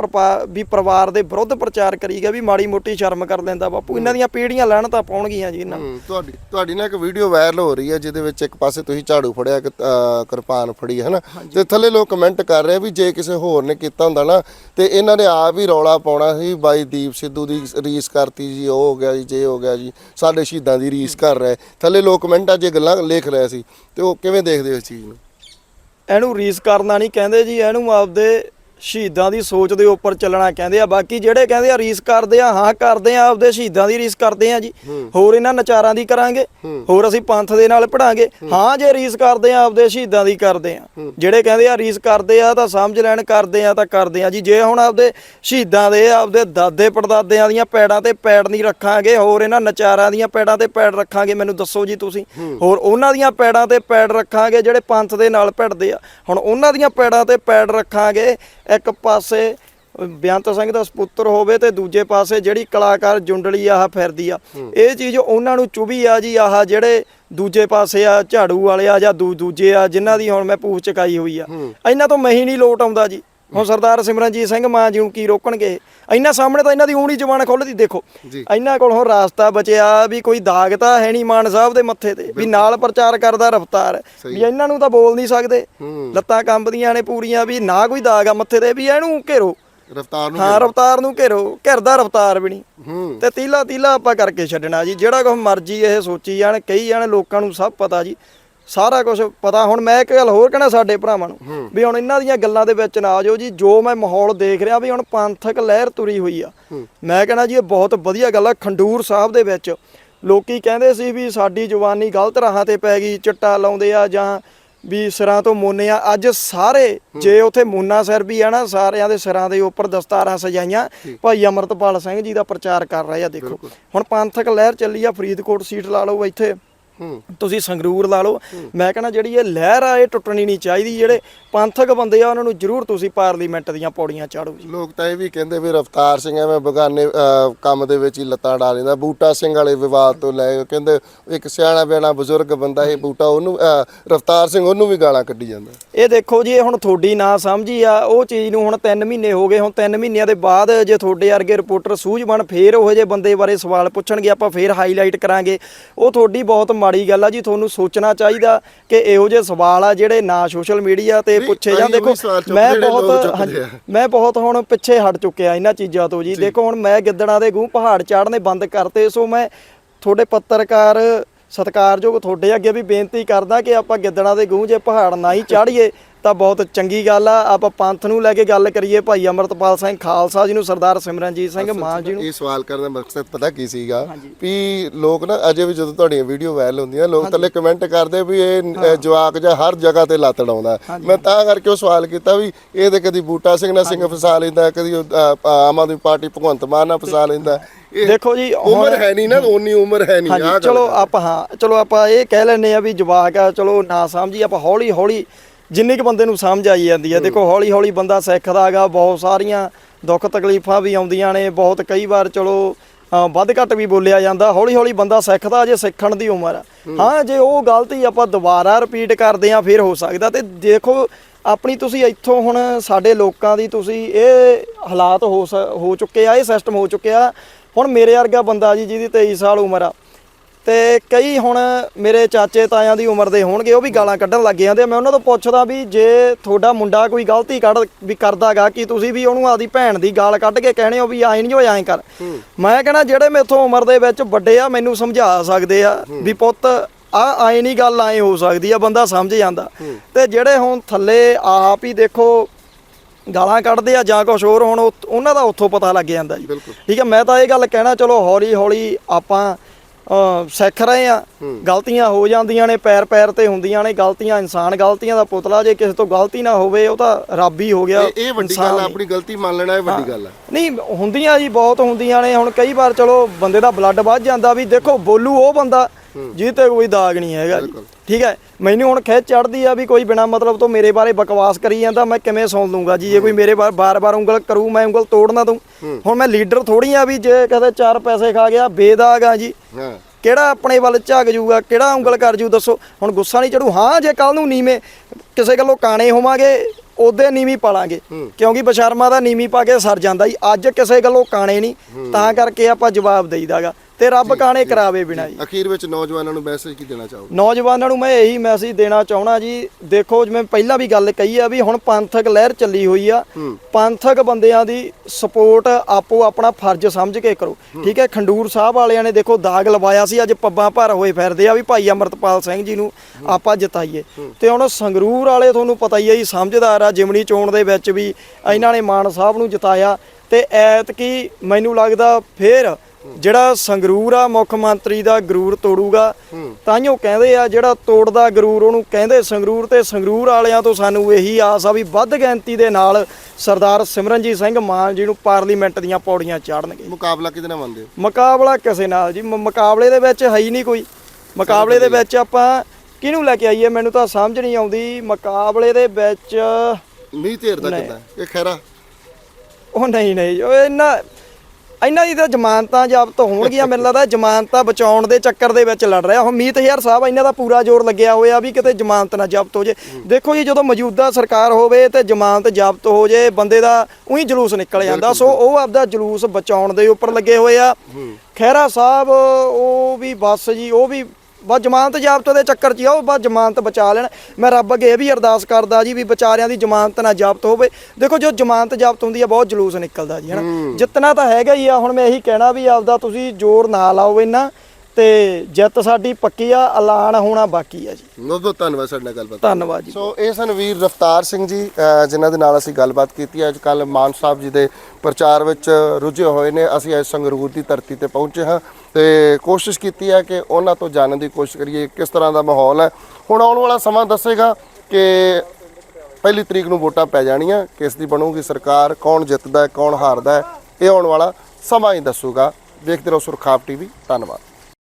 ਵੀ ਪਰਿਵਾਰ ਦੇ ਵਿਰੁੱਧ ਪ੍ਰਚਾਰ ਕਰੀ ਗਿਆ ਵੀ ਮਾੜੀ ਮੋਟੀ ਸ਼ਰਮ ਕਰ ਲੈਂਦਾ ਬਾਪੂ। ਇਹਨਾਂ ਦੀਆਂ ਪੀੜ੍ਹੀਆਂ ਲੈਣ ਤਾਂ ਪਾਉਣਗੀਆਂ ਜੀ ਇਹਨਾਂ। ਤੁਹਾਡੀ ਤੁਹਾਡੀ ਨਾ ਇੱਕ ਵੀਡੀਓ ਵਾਇਰਲ ਹੋ ਰਹੀ ਹੈ ਜਿਹਦੇ ਵਿੱਚ ਇੱਕ ਪਾਸੇ ਤੁਸੀਂ ਝਾੜੂ ਫੜਿਆ ਇੱਕ ਅਹ, ਫੜੀ ਹੈ ਨਾ। ਤੇ ਥੱਲੇ ਲੋਕ ਕਮੈਂਟ ਕਰ ਰਹੇ ਵੀ ਜੇ ਕਿਸੇ ਹੋਰ ਨੇ ਕੀਤਾ ਹੁੰਦਾ ਨਾ ਤੇ ਇਹਨਾਂ ਨੇ ਆਪ ਹੀ ਰੌਲਾ ਪਾਉਣਾ ਸੀ ਬਾਈ ਦੀਪ ਸਿੱਧੂ ਦੀ ਰੀਸ ਕਰਤੀ ਜੀ ਉਹ ਹੋ ਗਿਆ ਜੀ ਜੇ ਹੋ ਗਿਆ ਜੀ ਸਾਡੇ ਸ਼ਹੀਦਾਂ ਦੀ ਰੀਸ ਕਰ ਰਹੇ। ਥੱਲੇ ਲੋਕ ਕਮੈਂਟਾਂ 'ਚ ਗੱਲਾਂ ਲਿਖ ਰਹੇ ਸੀ ਤੇ ਉਹ ਕਿਵੇਂ ਦੇਖਦੇ ਹੋ ਇਸ ਚੀਜ਼ ਨੂੰ? ਇਹਨੂੰ ਰੀਸ ਕਰਨਾ ਨਹੀਂ ਕਹਿੰਦੇ ਜੀ ਇਹਨੂੰ ਆਪਦੇ ਸ਼ਹੀਦਾਂ ਦੀ ਸੋਚ ਦੇ ਉੱਪਰ ਚੱਲਣਾ ਕਹਿੰਦੇ ਆ। ਬਾਕੀ ਜਿਹੜੇ ਕਹਿੰਦੇ ਆ ਰੀਸ ਕਰਦੇ ਆ ਹਾਂ ਕਰਦੇ ਆ ਆਪਦੇ ਸ਼ਹੀਦਾਂ ਦੀ ਰੀਸ ਕਰਦੇ ਆ ਜੀ। ਹੋਰ ਇਹਨਾਂ ਨਚਾਰਾਂ ਦੀ ਕਰਾਂਗੇ ਹੋਰ ਅਸੀਂ ਪੰਥ ਦੇ ਨਾਲ ਪੜਾਂਗੇ। ਹਾਂ। ਜੇ ਰੀਸ ਕਰਦੇ ਆ ਆਪਦੇ ਸ਼ਹੀਦਾਂ ਦੀ ਕਰਦੇ ਆ। ਜਿਹੜੇ ਕਹਿੰਦੇ ਆ ਰੀਸ ਕਰਦੇ ਆ ਤਾਂ ਸਮਝ ਲੈਣ ਕਰਦੇ ਆ ਤਾਂ ਕਰਦੇ ਆ ਜੀ। ਜੇ ਹੁਣ ਆਪਦੇ ਸ਼ਹੀਦਾਂ ਦੇ ਆਪਦੇ ਦਾਦੇ ਪੜਦਾਦਿਆਂ ਦੀਆਂ ਪੈੜਾਂ ਤੇ ਪੈੜ ਨਹੀਂ ਰੱਖਾਂਗੇ ਹੋਰ ਇਹਨਾਂ ਨਚਾਰਾਂ ਦੀਆਂ ਪੈੜਾਂ ਤੇ ਪੈੜ ਰੱਖਾਂਗੇ ਮੈਨੂੰ ਦੱਸੋ ਜੀ ਤੁਸੀਂ। ਹੋਰ ਉਹਨਾਂ ਦੀਆਂ ਪੈੜਾਂ ਤੇ ਪੈੜ ਰੱਖਾਂਗੇ ਜਿਹੜੇ ਪੰਥ ਦੇ ਨਾਲ ਭਿੜਦੇ ਆ। ਹੁਣ ਉਹਨਾਂ ਦੀਆਂ ਪੈੜਾਂ ਤੇ ਪੈੜ ਰੱਖਾਂਗੇ ਇੱਕ ਪਾਸੇ ਬੇਅੰਤ ਸਿੰਘ ਦਾ ਸੁਪੁੱਤਰ ਹੋਵੇ ਤੇ ਦੂਜੇ ਪਾਸੇ ਜਿਹੜੀ ਕਲਾਕਾਰ ਜੁੰਡਲੀ ਆਹ ਫਿਰਦੀ ਆ। ਇਹ ਚੀਜ਼ ਉਹਨਾਂ ਨੂੰ ਚੁਭੀ ਆ ਜੀ ਆਹ ਜਿਹੜੇ ਦੂਜੇ ਪਾਸੇ ਆ ਝਾੜੂ ਵਾਲੇ ਆ ਜਾਂ ਦੂ ਦੂਜੇ ਆ ਜਿਨ੍ਹਾਂ ਦੀ ਹੁਣ ਮੈਂ ਪੂਛ ਚਕਾਈ ਹੋਈ ਆ। ਇਹਨਾਂ ਤੋਂ ਮੈਂ ਹੀ ਨਹੀਂ ਲੋਟ ਆਉਂਦਾ ਜੀ। ਹੁਣ ਸਰਦਾਰ ਸਿਮਰਨਜੀਤ ਸਿੰਘ ਮਾਨ ਜੀ ਨੂੰ ਕੀ ਰੋਕਣਗੇ? ਇਹਨਾਂ ਸਾਹਮਣੇ ਤਾਂ ਇਹਨਾਂ ਦੀ ਊਣੀ ਜ਼ਬਾਨ ਖੁੱਲਦੀ ਦੇਖੋ। ਇਹਨਾਂ ਕੋਲ ਹੁਣ ਰਾਸਤਾ ਬਚਿਆ ਵੀ ਕੋਈ ਦਾਗ ਤਾਂ ਹੈ ਨਹੀਂ ਮਾਨ ਸਾਹਿਬ ਦੇ ਮੱਥੇ ਤੇ ਵੀ ਨਾਲ ਪ੍ਰਚਾਰ ਕਰਦਾ ਰਫਤਾਰ। ਵੀ ਇਹਨਾਂ ਨੂੰ ਤਾਂ ਬੋਲ ਨਹੀਂ ਸਕਦੇ। ਲੱਤਾਂ ਕੰਬਦੀਆਂ ਨੇ ਪੂਰੀਆਂ ਵੀ ਨਾ ਕੋਈ ਦਾਗ ਆ ਮੱਥੇ ਤੇ ਵੀ ਇਹਨੂੰ ਘੇਰੋ। ਰਫਤਾਰ ਨੂੰ ਹਾਂ ਰਫਤਾਰ ਨੂੰ ਘੇਰੋ ਘਿਰਦਾ ਰਫਤਾਰ ਵੀ ਨਹੀਂ। ਤੇ ਤੀਲਾ ਤੀਲਾ ਆਪਾਂ ਕਰਕੇ ਛੱਡਣਾ ਜੀ ਜਿਹੜਾ ਕੁਝ ਮਰਜ਼ੀ ਇਹ ਸੋਚੀ ਜਾਣ ਕਹੀ ਜਾਣ ਲੋਕਾਂ ਨੂੰ ਸਭ ਪਤਾ ਜੀ। ਸਾਰਾ ਕੁਝ ਪਤਾ। ਹੁਣ ਮੈਂ ਇੱਕ ਗੱਲ ਹੋਰ ਕਹਿਣਾ ਸਾਡੇ ਭਰਾਵਾਂ ਨੂੰ ਵੀ ਹੁਣ ਇਹਨਾਂ ਦੀਆਂ ਗੱਲਾਂ ਦੇ ਵਿੱਚ ਨਾ ਆ ਜਾਓ ਜੀ ਜੋ ਮੈਂ ਮਾਹੌਲ ਦੇਖ ਰਿਹਾ ਵੀ ਹੁਣ ਪੰਥਕ ਲਹਿਰ ਤੁਰੀ ਹੋਈ ਆ। ਮੈਂ ਕਹਿਣਾ ਜੀ ਇਹ ਬਹੁਤ ਵਧੀਆ ਗੱਲ ਆ ਖੰਡੂਰ ਸਾਹਿਬ ਦੇ ਵਿੱਚ ਲੋਕੀ ਕਹਿੰਦੇ ਸੀ ਵੀ ਸਾਡੀ ਜਵਾਨੀ ਗਲਤ ਰਾਹਾਂ ਤੇ ਪੈ ਗਈ ਚਿੱਟਾ ਲਾਉਂਦੇ ਆ ਜਾਂ ਵੀ ਸਿਰਾਂ ਤੋਂ ਮੋਨੇ ਆ। ਅੱਜ ਸਾਰੇ ਜੇ ਉਥੇ ਮੋਨਾ ਸਿਰ ਵੀ ਆ ਨਾ ਸਾਰਿਆਂ ਦੇ ਸਿਰਾਂ ਦੇ ਉੱਪਰ ਦਸਤਾਰਾਂ ਸਜਾਈਆਂ। ਭਾਈ ਅਮਰਤਪਾਲ ਸਿੰਘ ਜੀ ਦਾ ਪ੍ਰਚਾਰ ਕਰ ਰਹੇ ਆ ਦੇਖੋ। ਹੁਣ ਪੰਥਕ ਲਹਿਰ ਚੱਲੀ ਆ ਫਰੀਦਕੋਟ ਸੀਟ ਲਾ ਲਓ ਇੱਥੇ। ਤੁਸੀਂ ਸੰਗਰੂਰ ਲਾ ਲਓ। ਮੈਂ ਕਹਿੰਦਾ ਜਿਹੜੀ ਇਹ ਲਹਿਰ ਆ ਇਹ ਟੁੱਟਣੀ ਨਹੀਂ ਚਾਹੀਦੀ। ਜਿਹੜੇ ਪੰਥਕ ਬੰਦੇ ਆ ਉਹਨਾਂ ਨੂੰ ਜ਼ਰੂਰ ਤੁਸੀਂ ਪਾਰਲੀਮੈਂਟ ਦੀਆਂ ਪੌੜੀਆਂ ਚਾੜੋ ਜੀ। ਲੋਕ ਤਾਂ ਇਹ ਵੀ ਕਹਿੰਦੇ ਵੀ ਰਫਤਾਰ ਸਿੰਘ ਐਵੇਂ ਬਗਾਨੇ ਕੰਮ ਦੇ ਵਿੱਚ ਹੀ ਲੱਤਾਂ ਡਾਲ ਲੈਂਦਾ। ਬੂਟਾ ਸਿੰਘ ਵਾਲੇ ਵਿਵਾਦ ਤੋਂ ਲੈ ਕੇ ਕਹਿੰਦੇ ਇੱਕ ਸਿਆਣਾ ਬਿਆਣਾ ਬਜ਼ੁਰਗ ਬੰਦਾ ਇਹ ਬੂਟਾ ਉਹਨੂੰ ਰਫਤਾਰ ਸਿੰਘ ਉਹਨੂੰ ਵੀ ਗਾਲਾਂ ਕੱਢੀ ਜਾਂਦਾ। ਇਹ ਦੇਖੋ ਜੀ ਇਹ ਹੁਣ ਤੁਹਾਡੀ ਨਾ ਸਮਝੀ ਆ। ਉਹ ਚੀਜ਼ ਨੂੰ ਹੁਣ 3 ਮਹੀਨੇ ਹੋ ਗਏ। ਹੁਣ 3 ਮਹੀਨਿਆਂ ਦੇ ਬਾਅਦ ਜੇ ਤੁਹਾਡੇ ਵਰਗੇ ਰਿਪੋਰਟਰ ਸੂਝਵਾਨ ਫੇਰ ਉਹੋ ਜਿਹੇ ਬੰਦੇ ਬਾਰੇ ਸਵਾਲ ਪੁੱਛਣਗੇ ਆਪਾਂ ਫੇਰ ਹਾਈਲਾਈਟ ਕਰਾਂਗੇ। ਉਹ ਤੁਹਾਡੀ ਬਹੁਤ ਮਾੜੀ ਗੱਲ ਆ ਜੀ ਤੁਹਾਨੂੰ ਸੋਚਣਾ ਚਾਹੀਦਾ ਕਿ ਇਹੋ ਜਿਹੇ ਸਵਾਲ ਆ ਜਿਹੜੇ ਨਾ ਸੋਸ਼ਲ ਮੀਡੀਆ ਤੇ ਪੁੱਛੇ ਉਹੀ ਦੇਖੋ ਮੈਂ ਬਹੁਤ। ਮੈਂ ਬਹੁਤ ਹੁਣ ਪਿੱਛੇ ਹਟ ਚੁੱਕਿਆ ਇਹਨਾਂ ਚੀਜ਼ਾਂ ਤੋਂ ਜੀ। ਦੇਖੋ ਹੁਣ ਮੈਂ ਗਿੱਦੜਾਂ ਦੇ ਗੂੰ ਪਹਾੜ ਚਾੜਨੇ ਬੰਦ ਕਰਤੇ ਸੋ ਮੈਂ ਤੁਹਾਡੇ ਪੱਤਰਕਾਰ ਸਤਿਕਾਰਯੋਗ ਤੁਹਾਡੇ ਅੱਗੇ ਵੀ ਬੇਨਤੀ ਕਰਦਾ ਕਿ ਆਪਾਂ ਗਿੱਦੜਾਂ ਦੇ ਗੂੰ ਜੇ ਪਹਾੜ ਨਾ ਹੀ ਚਾੜੀਏ ਤਾਂ ਬਹੁਤ ਚੰਗੀ ਗੱਲ ਆ। ਆਪਾਂ ਪੰਥ ਨੂੰ ਲੈ ਕੇ ਗੱਲ ਕਰੀਏ ਭਾਈ ਅਮਰਤਪਾਲ ਸਿੰਘ ਖਾਲਸਾ ਜੀ ਨੂੰ ਸਰਦਾਰ ਸਿਮਰਨਜੀਤ ਸਿੰਘ ਮਾਨ ਜੀ ਨੂੰ। ਇਹ ਸਵਾਲ ਕਰਨ ਦਾ ਮਕਸਦ ਪਤਾ ਕੀ ਸੀਗਾ ਵੀ ਲੋਕ ਨਾ ਅਜੇ ਵੀ ਜਦੋਂ ਤੁਹਾਡੀਆਂ ਵੀਡੀਓ ਵਾਇਰਲ ਹੁੰਦੀਆਂ ਲੋਕ ਥੱਲੇ ਕਮੈਂਟ ਕਰਦੇ ਵੀ ਇਹ ਜਵਾਕ ਜਾਂ ਹਰ ਜਗ੍ਹਾ ਤੇ ਲੱਤ ਡਾਉਂਦਾ। ਮੈਂ ਤਾਂ ਕਰਕੇ ਉਹ ਸਵਾਲ ਕੀਤਾ ਵੀ ਇਹ ਤੇ ਕਦੀ ਬੂਟਾ ਸਿੰਘ ਨਾਲ ਸਿੰਘ ਫਸਾ ਲੈਂਦਾ ਕਦੀ ਆਮ ਆਦਮੀ ਪਾਰਟੀ ਭਗਵੰਤ ਮਾਨ ਨਾਲ ਫਸਾ ਲੈਂਦਾ। ਦੇਖੋ ਜੀ ਉਮਰ ਹੈ ਨਹੀਂ ਨਾ ਉਨੀ ਉਮਰ ਹੈ ਨਹੀਂ ਚਲੋ ਆਪਾਂ ਹਾਂ ਚਲੋ ਆਪਾਂ ਇਹ ਕਹਿ ਲੈਨੇ ਆ ਵੀ ਜਵਾਕ ਆ ਚਲੋ ਨਾ ਸਮਝੀ ਆਪਾਂ ਹੌਲੀ ਹੌਲੀ ਜਿੰਨੀ ਕੁ ਬੰਦੇ ਨੂੰ ਸਮਝ ਆਈ ਜਾਂਦੀ ਹੈ ਦੇਖੋ ਹੌਲੀ ਹੌਲੀ ਬੰਦਾ ਸਿੱਖਦਾ ਹੈਗਾ ਬਹੁਤ ਸਾਰੀਆਂ ਦੁੱਖ ਤਕਲੀਫਾਂ ਵੀ ਆਉਂਦੀਆਂ ਨੇ ਬਹੁਤ ਕਈ ਵਾਰ ਚਲੋ ਵੱਧ ਘੱਟ ਵੀ ਬੋਲਿਆ ਜਾਂਦਾ ਹੌਲੀ ਹੌਲੀ ਬੰਦਾ ਸਿੱਖਦਾ ਜੇ ਸਿੱਖਣ ਦੀ ਉਮਰ ਆ। ਹਾਂ। ਜੇ ਉਹ ਗਲਤੀ ਆਪਾਂ ਦੁਬਾਰਾ ਰਿਪੀਟ ਕਰਦੇ ਆ ਫਿਰ ਹੋ ਸਕਦਾ ਤੇ ਦੇਖੋ ਆਪਣੀ ਤੁਸੀਂ ਇੱਥੋਂ ਹੁਣ ਸਾਡੇ ਲੋਕਾਂ ਦੀ ਤੁਸੀਂ ਇਹ ਹਾਲਾਤ ਹੋ ਹੋ ਚੁੱਕੇ ਆ ਇਹ ਸਿਸਟਮ ਹੋ ਚੁੱਕਿਆ ਹੁਣ ਮੇਰੇ ਵਰਗਾ ਬੰਦਾ ਜੀ ਜਿਹਦੀ 23 ਸਾਲ ਉਮਰ ਆ ਤੇ ਕਈ ਹੁਣ ਮੇਰੇ ਚਾਚੇ ਤਾਇਆਂ ਦੀ ਉਮਰ ਦੇ ਹੋਣਗੇ ਉਹ ਵੀ ਗਾਲਾਂ ਕੱਢਣ ਲੱਗ ਜਾਂਦੇ ਆ। ਮੈਂ ਉਹਨਾਂ ਤੋਂ ਪੁੱਛਦਾ ਵੀ ਜੇ ਤੁਹਾਡਾ ਮੁੰਡਾ ਕੋਈ ਗਲਤੀ ਕੱਢ ਵੀ ਕਰਦਾਗਾ ਕਿ ਤੁਸੀਂ ਵੀ ਉਹਨੂੰ ਆਦੀ ਭੈਣ ਦੀ ਗਾਲ ਕੱਢ ਕੇ ਕਹਿਣੇ ਹੋ ਵੀ ਐਂ ਨਹੀਂ ਹੋਇਆ ਐਂ ਕਰ? ਮੈਂ ਕਹਿੰਦਾ ਜਿਹੜੇ ਮੇਥੋਂ ਉਮਰ ਦੇ ਵਿੱਚ ਵੱਡੇ ਆ ਮੈਨੂੰ ਸਮਝਾ ਸਕਦੇ ਆ ਵੀ ਪੁੱਤ ਆ ਆਏ ਨਹੀਂ ਗੱਲ ਆਏ ਹੋ ਸਕਦੀ ਆ ਬੰਦਾ ਸਮਝ ਜਾਂਦਾ। ਤੇ ਜਿਹੜੇ ਹੁਣ ਥੱਲੇ ਆਪ ਹੀ ਦੇਖੋ ਗਾਲਾਂ ਕੱਢਦੇ ਆ ਜਾਂ ਕੁਛ ਹੋਰ ਹੁਣ ਉਹ- ਉਹਨਾਂ ਦਾ ਉੱਥੋਂ ਪਤਾ ਲੱਗ ਜਾਂਦਾ ਜੀ। ਠੀਕ ਹੈ ਮੈਂ ਤਾਂ ਇਹ ਗੱਲ ਕਹਿਣਾ ਚਲੋ ਹੌਲੀ ਹੌਲੀ ਆਪਾਂ ਸਿੱਖ ਰਹੇ ਆ ਗਲਤੀਆਂ ਹੋ ਜਾਂਦੀਆਂ ਨੇ ਪੈਰ ਪੈਰ ਤੇ ਹੁੰਦੀਆਂ ਨੇ ਗਲਤੀਆਂ ਇਨਸਾਨ ਗਲਤੀਆਂ ਦਾ ਪੁਤਲਾ ਜੇ ਕਿਸੇ ਤੋਂ ਗਲਤੀ ਨਾ ਹੋਵੇ ਉਹ ਤਾਂ ਰੱਬ ਹੀ ਹੋ ਗਿਆ ਇਹ ਵੱਡੀ ਗੱਲ ਆ। ਆਪਣੀ ਗਲਤੀ ਮੰਨ ਲੈਣਾ ਇਹ ਵੱਡੀ ਗੱਲ ਆ। ਨਹੀਂ ਹੁੰਦੀਆਂ ਜੀ ਬਹੁਤ ਹੁੰਦੀਆਂ ਨੇ ਹੁਣ ਕਈ ਵਾਰ ਚਲੋ ਬੰਦੇ ਦਾ ਬਲੱਡ ਵੱਧ ਜਾਂਦਾ ਵੀ ਦੇਖੋ ਬੋਲੂ ਉਹ ਬੰਦਾ ਜਿਹਦੇ ਤੇ ਕੋਈ ਦਾਗ ਨਹੀਂ ਹੈਗਾ ਜੀ। ਠੀਕ ਹੈ ਮੈਨੂੰ ਹੁਣ ਖਿੱਚ ਚੜਦੀ ਆ ਵੀ ਕੋਈ ਬਿਨਾ ਮਤਲਬ ਤੋਂ ਮੇਰੇ ਬਾਰੇ ਬਕਵਾਸ ਕਰੀ ਜਾਂਦਾ ਮੈਂ ਕਿਵੇਂ ਸੁਣ ਲੂੰਗਾ ਜੀ? ਜੇ ਕੋਈ ਮੇਰੇ ਬਾਰ ਬਾਰ-ਬਾਰ ਉਂਗਲ ਕਰੂ ਮੈਂ ਉਂਗਲ ਤੋੜਨਾ ਦੂੰ ਹੁਣ ਮੈਂ ਲੀਡਰ ਥੋੜੀ ਆ ਵੀ ਜੇ ਕਦੇ ਚਾਰ ਪੈਸੇ ਖਾ ਗਿਆ ਬੇਦਾਗ ਆ ਜੀ। ਕਿਹੜਾ ਆਪਣੇ ਵੱਲ ਝਾਕ ਜੂਗਾ ਕਿਹੜਾ ਉਂਗਲ ਕਰ ਜੂ ਦੱਸੋ। ਹੁਣ ਗੁੱਸਾ ਨਹੀਂ ਚੜੂ ਹਾਂ ਜੇ ਕੱਲ ਨੂੰ ਨੀਵੇਂ ਕਿਸੇ ਗੱਲੋਂ ਕਾਣੇ ਹੋਵਾਂਗੇ ਉਹਦੇ ਨੀਵੀਂ ਪਾਲਾਂਗੇ। ਕਿਉਂਕਿ ਬਸ਼ਰਮਾ ਦਾ ਨੀਵੀਂ ਪਾ ਕੇ ਸਰ ਜਾਂਦਾ ਜੀ। ਅੱਜ ਕਿਸੇ ਗੱਲੋਂ ਕਾਣੇ ਨਹੀਂ। ਤਾਂ ਕਰਕੇ ਆਪਾਂ ਜਵਾਬ ਦੇਈਦਾਗਾ। ਤੇ ਰੱਬ ਕਾਣੇ ਕਰਾਵੇ ਬਿਨਾ ਜੀ। ਅਖੀਰ ਵਿੱਚ ਨੌਜਵਾਨਾਂ ਨੂੰ ਮੈਸੇਜ ਕੀ ਦੇਣਾ ਚਾਹੋਗੇ? ਨੌਜਵਾਨਾਂ ਨੂੰ ਮੈਂ ਇਹੀ ਮੈਸੇਜ ਦੇਣਾ ਚਾਹਣਾ ਜੀ ਦੇਖੋ ਜਿਵੇਂ ਪਹਿਲਾਂ ਵੀ ਗੱਲ ਕਹੀ ਆ ਵੀ ਹੁਣ ਪੰਥਕ ਲਹਿਰ ਚੱਲੀ ਹੋਈ ਆ। ਪੰਥਕ ਬੰਦਿਆਂ ਦੀ ਸਪੋਰਟ ਆਪੋ ਆਪਣਾ ਫਰਜ਼ ਸਮਝ ਕੇ ਕਰੋ। ਠੀਕ ਹੈ ਖੰਡੂਰ ਸਾਹਿਬ ਵਾਲਿਆਂ ਨੇ ਦੇਖੋ ਦਾਗ ਲਵਾਇਆ ਸੀ ਅੱਜ ਪੱਬਾਂ ਭਰ ਹੋਏ ਫਿਰਦੇ ਆ ਵੀ ਭਾਈ ਅਮਰਤਪਾਲ ਸਿੰਘ ਜੀ ਨੂੰ ਆਪਾਂ ਜਿਤਾਈਏ। ਤੇ ਹੁਣ ਸੰਗਰੂਰ ਵਾਲੇ ਤੁਹਾਨੂੰ ਪਤਾ ਹੀ ਹੈ ਜੀ ਸਮਝਦਾਰ ਆ ਜਿਮਣੀ ਚੋਣ ਦੇ ਵਿੱਚ ਵੀ ਇਹਨਾਂ ਨੇ ਮਾਨ ਸਾਹਿਬ ਨੂੰ ਜਿਤਾਇਆ। ਤੇ ਐਤਕੀ ਮੈਨੂੰ ਲੱਗਦਾ ਫੇਰ ਜਿਹੜਾ ਸੰਗਰੂਰ ਆ ਮੁੱਖ ਮੰਤਰੀ ਦਾ ਗਰੂਰ ਤੋੜੂਗਾ ਤਾਂਹੀਓ ਕਹਿੰਦੇ ਆ ਜਿਹੜਾ ਤੋੜਦਾ ਗਰੂਰ ਉਹਨੂੰ ਕਹਿੰਦੇ ਸੰਗਰੂਰ ਤੇ ਸੰਗਰੂਰ ਵਾਲਿਆਂ ਤੋਂ ਸਾਨੂੰ ਇਹੀ ਆਸ ਆ ਵੀ ਵੱਧ ਗਿਣਤੀ ਦੇ ਨਾਲ ਸਰਦਾਰ ਸਿਮਰਨਜੀਤ ਸਿੰਘ ਮਾਨ ਜੀ ਨੂੰ ਪਾਰਲੀਮੈਂਟ ਦੀਆਂ ਪੌੜੀਆਂ ਚਾੜਨਗੇ। ਮੁਕਾਬਲਾ ਕਿਹਦੇ ਨਾਲ ਮੰਨਦੇ ਹੋ ਮੁਕਾਬਲਾ ਕਿਸੇ ਨਾਲ ਜੀ ਮੁਕਾਬਲੇ ਦੇ ਵਿੱਚ ਹੈ ਹੀ ਨਹੀਂ ਕੋਈ। ਮੁਕਾਬਲੇ ਦੇ ਵਿੱਚ ਆਪਾਂ ਕਿਹਨੂੰ ਲੈ ਕੇ ਆਈਏ? ਮੈਨੂੰ ਤਾਂ ਸਮਝ ਨਹੀਂ ਆਉਂਦੀ। ਮੁਕਾਬਲੇ ਦੇ ਵਿੱਚ ਮੀਂਹ ਧੇਰ ਦਾ। ਕਿੱਦਾਂ? ਇਹ ਖੈਰਾ ਉਹ ਨਹੀਂ ਨਹੀਂ। ਉਹ ਇਹਨਾਂ ਇਹਨਾਂ ਦੀ ਤਾਂ ਜ਼ਮਾਨਤਾਂ ਜ਼ਬਤ ਹੋਣਗੀਆਂ ਮੈਨੂੰ ਲੱਗਦਾ ਜ਼ਮਾਨਤਾਂ ਬਚਾਉਣ ਦੇ ਚੱਕਰ ਦੇ ਵਿੱਚ ਲੜ ਰਿਹਾ। ਹੁਣ ਮੀਤ ਹਜ਼ਾਰ ਸਾਹਿਬ ਇਹਨਾਂ ਦਾ ਪੂਰਾ ਜ਼ੋਰ ਲੱਗਿਆ ਹੋਇਆ ਵੀ ਕਿਤੇ ਜ਼ਮਾਨਤ ਨਾ ਜ਼ਬਤ ਹੋ ਜੇ। ਦੇਖੋ ਜੀ ਜਦੋਂ ਮੌਜੂਦਾ ਸਰਕਾਰ ਹੋਵੇ ਤੇ ਜ਼ਮਾਨਤ ਜ਼ਬਤ ਹੋ ਜੇ ਬੰਦੇ ਦਾ ਉਹੀ ਜਲੂਸ ਨਿਕਲ ਜਾਂਦਾ। ਸੋ ਉਹ ਆਪਦਾ ਜਲੂਸ ਬਚਾਉਣ ਦੇ ਉੱਪਰ ਲੱਗੇ ਹੋਏ ਆ। ਖਹਿਰਾ ਸਾਹਿਬ ਉਹ ਵੀ ਬਸ ਜੀ ਉਹ ਵੀ ਬਸ ਜ਼ਮਾਨਤ ਜ਼ਬਤ ਦੇ ਚੱਕਰ 'ਚ ਹੀ ਆ ਉਹ ਬਸ ਜ਼ਮਾਨਤ ਬਚਾ ਲੈਣ। ਮੈਂ ਰੱਬ ਅੱਗੇ ਇਹ ਵੀ ਅਰਦਾਸ ਕਰਦਾ ਜੀ ਵੀ ਵਿਚਾਰਿਆਂ ਦੀ ਜ਼ਮਾਨਤ ਨਾ ਜ਼ਬਤ ਹੋਵੇ। ਦੇਖੋ ਜੋ ਜ਼ਮਾਨਤ ਜ਼ਬਤ ਹੁੰਦੀ ਆ ਬਹੁਤ ਜਲੂਸ ਨਿਕਲਦਾ ਜੀ ਹਨਾ? ਜਿੱਤਣਾ ਤਾਂ ਹੈਗਾ ਹੀ ਆ ਹੁਣ ਮੈਂ ਇਹੀ ਕਹਿਣਾ ਵੀ ਆਪਦਾ ਤੁਸੀਂ ਜ਼ੋਰ ਨਾ ਲਾਓ ਇੰਨਾ ਤੇ ਜਿੱਤ ਸਾਡੀ ਪੱਕੀ ਆ ਐਲਾਨ ਹੋਣਾ ਬਾਕੀ ਆ ਜੀ। ਬਹੁਤ ਬਹੁਤ ਧੰਨਵਾਦ ਸਾਡੇ ਨਾਲ ਗੱਲਬਾਤ ਧੰਨਵਾਦ ਜੀ। ਸੋ ਇਹ ਸਨ ਵੀਰ ਰਫਤਾਰ ਸਿੰਘ ਜੀ ਜਿਨ੍ਹਾਂ ਦੇ ਨਾਲ ਅਸੀਂ ਗੱਲਬਾਤ ਕੀਤੀ ਅੱਜ ਕੱਲ ਮਾਨ ਸਾਹਿਬ ਜੀ ਦੇ ਪ੍ਰਚਾਰ ਵਿੱਚ ਰੁੱਝੇ ਹੋਏ ਨੇ। ਅਸੀਂ ਅੱਜ ਸੰਗਰੂਰ ਦੀ ਧਰਤੀ ਤੇ ਪਹੁੰਚੇ ਹਾਂ। ਤੇ ਕੋਸ਼ਿਸ਼ ਕੀਤੀ ਹੈ ਕਿ ਉਹਨਾਂ ਤੋਂ ਜਾਣਨ ਦੀ ਕੋਸ਼ਿਸ਼ ਕਰੀਏ ਕਿਸ ਤਰ੍ਹਾਂ ਦਾ ਮਾਹੌਲ ਹੈ। ਹੁਣ ਆਉਣ ਵਾਲਾ ਸਮਾਂ ਦੱਸੇਗਾ ਕਿ ਪਹਿਲੀ ਤਰੀਕ ਨੂੰ ਵੋਟਾਂ ਪੈ ਜਾਣੀਆਂ, ਕਿਸ ਦੀ ਬਣੂਗੀ ਸਰਕਾਰ, ਕੌਣ ਜਿੱਤਦਾ ਹੈ, ਕੌਣ ਹਾਰਦਾ ਹੈ, ਇਹ ਆਉਣ ਵਾਲਾ ਸਮਾਂ ਹੀ ਦੱਸੂਗਾ। ਦੇਖਦੇ ਰਹੋ ਸੁਰਖਾਪ ਟੀਵੀ, ਧੰਨਵਾਦ।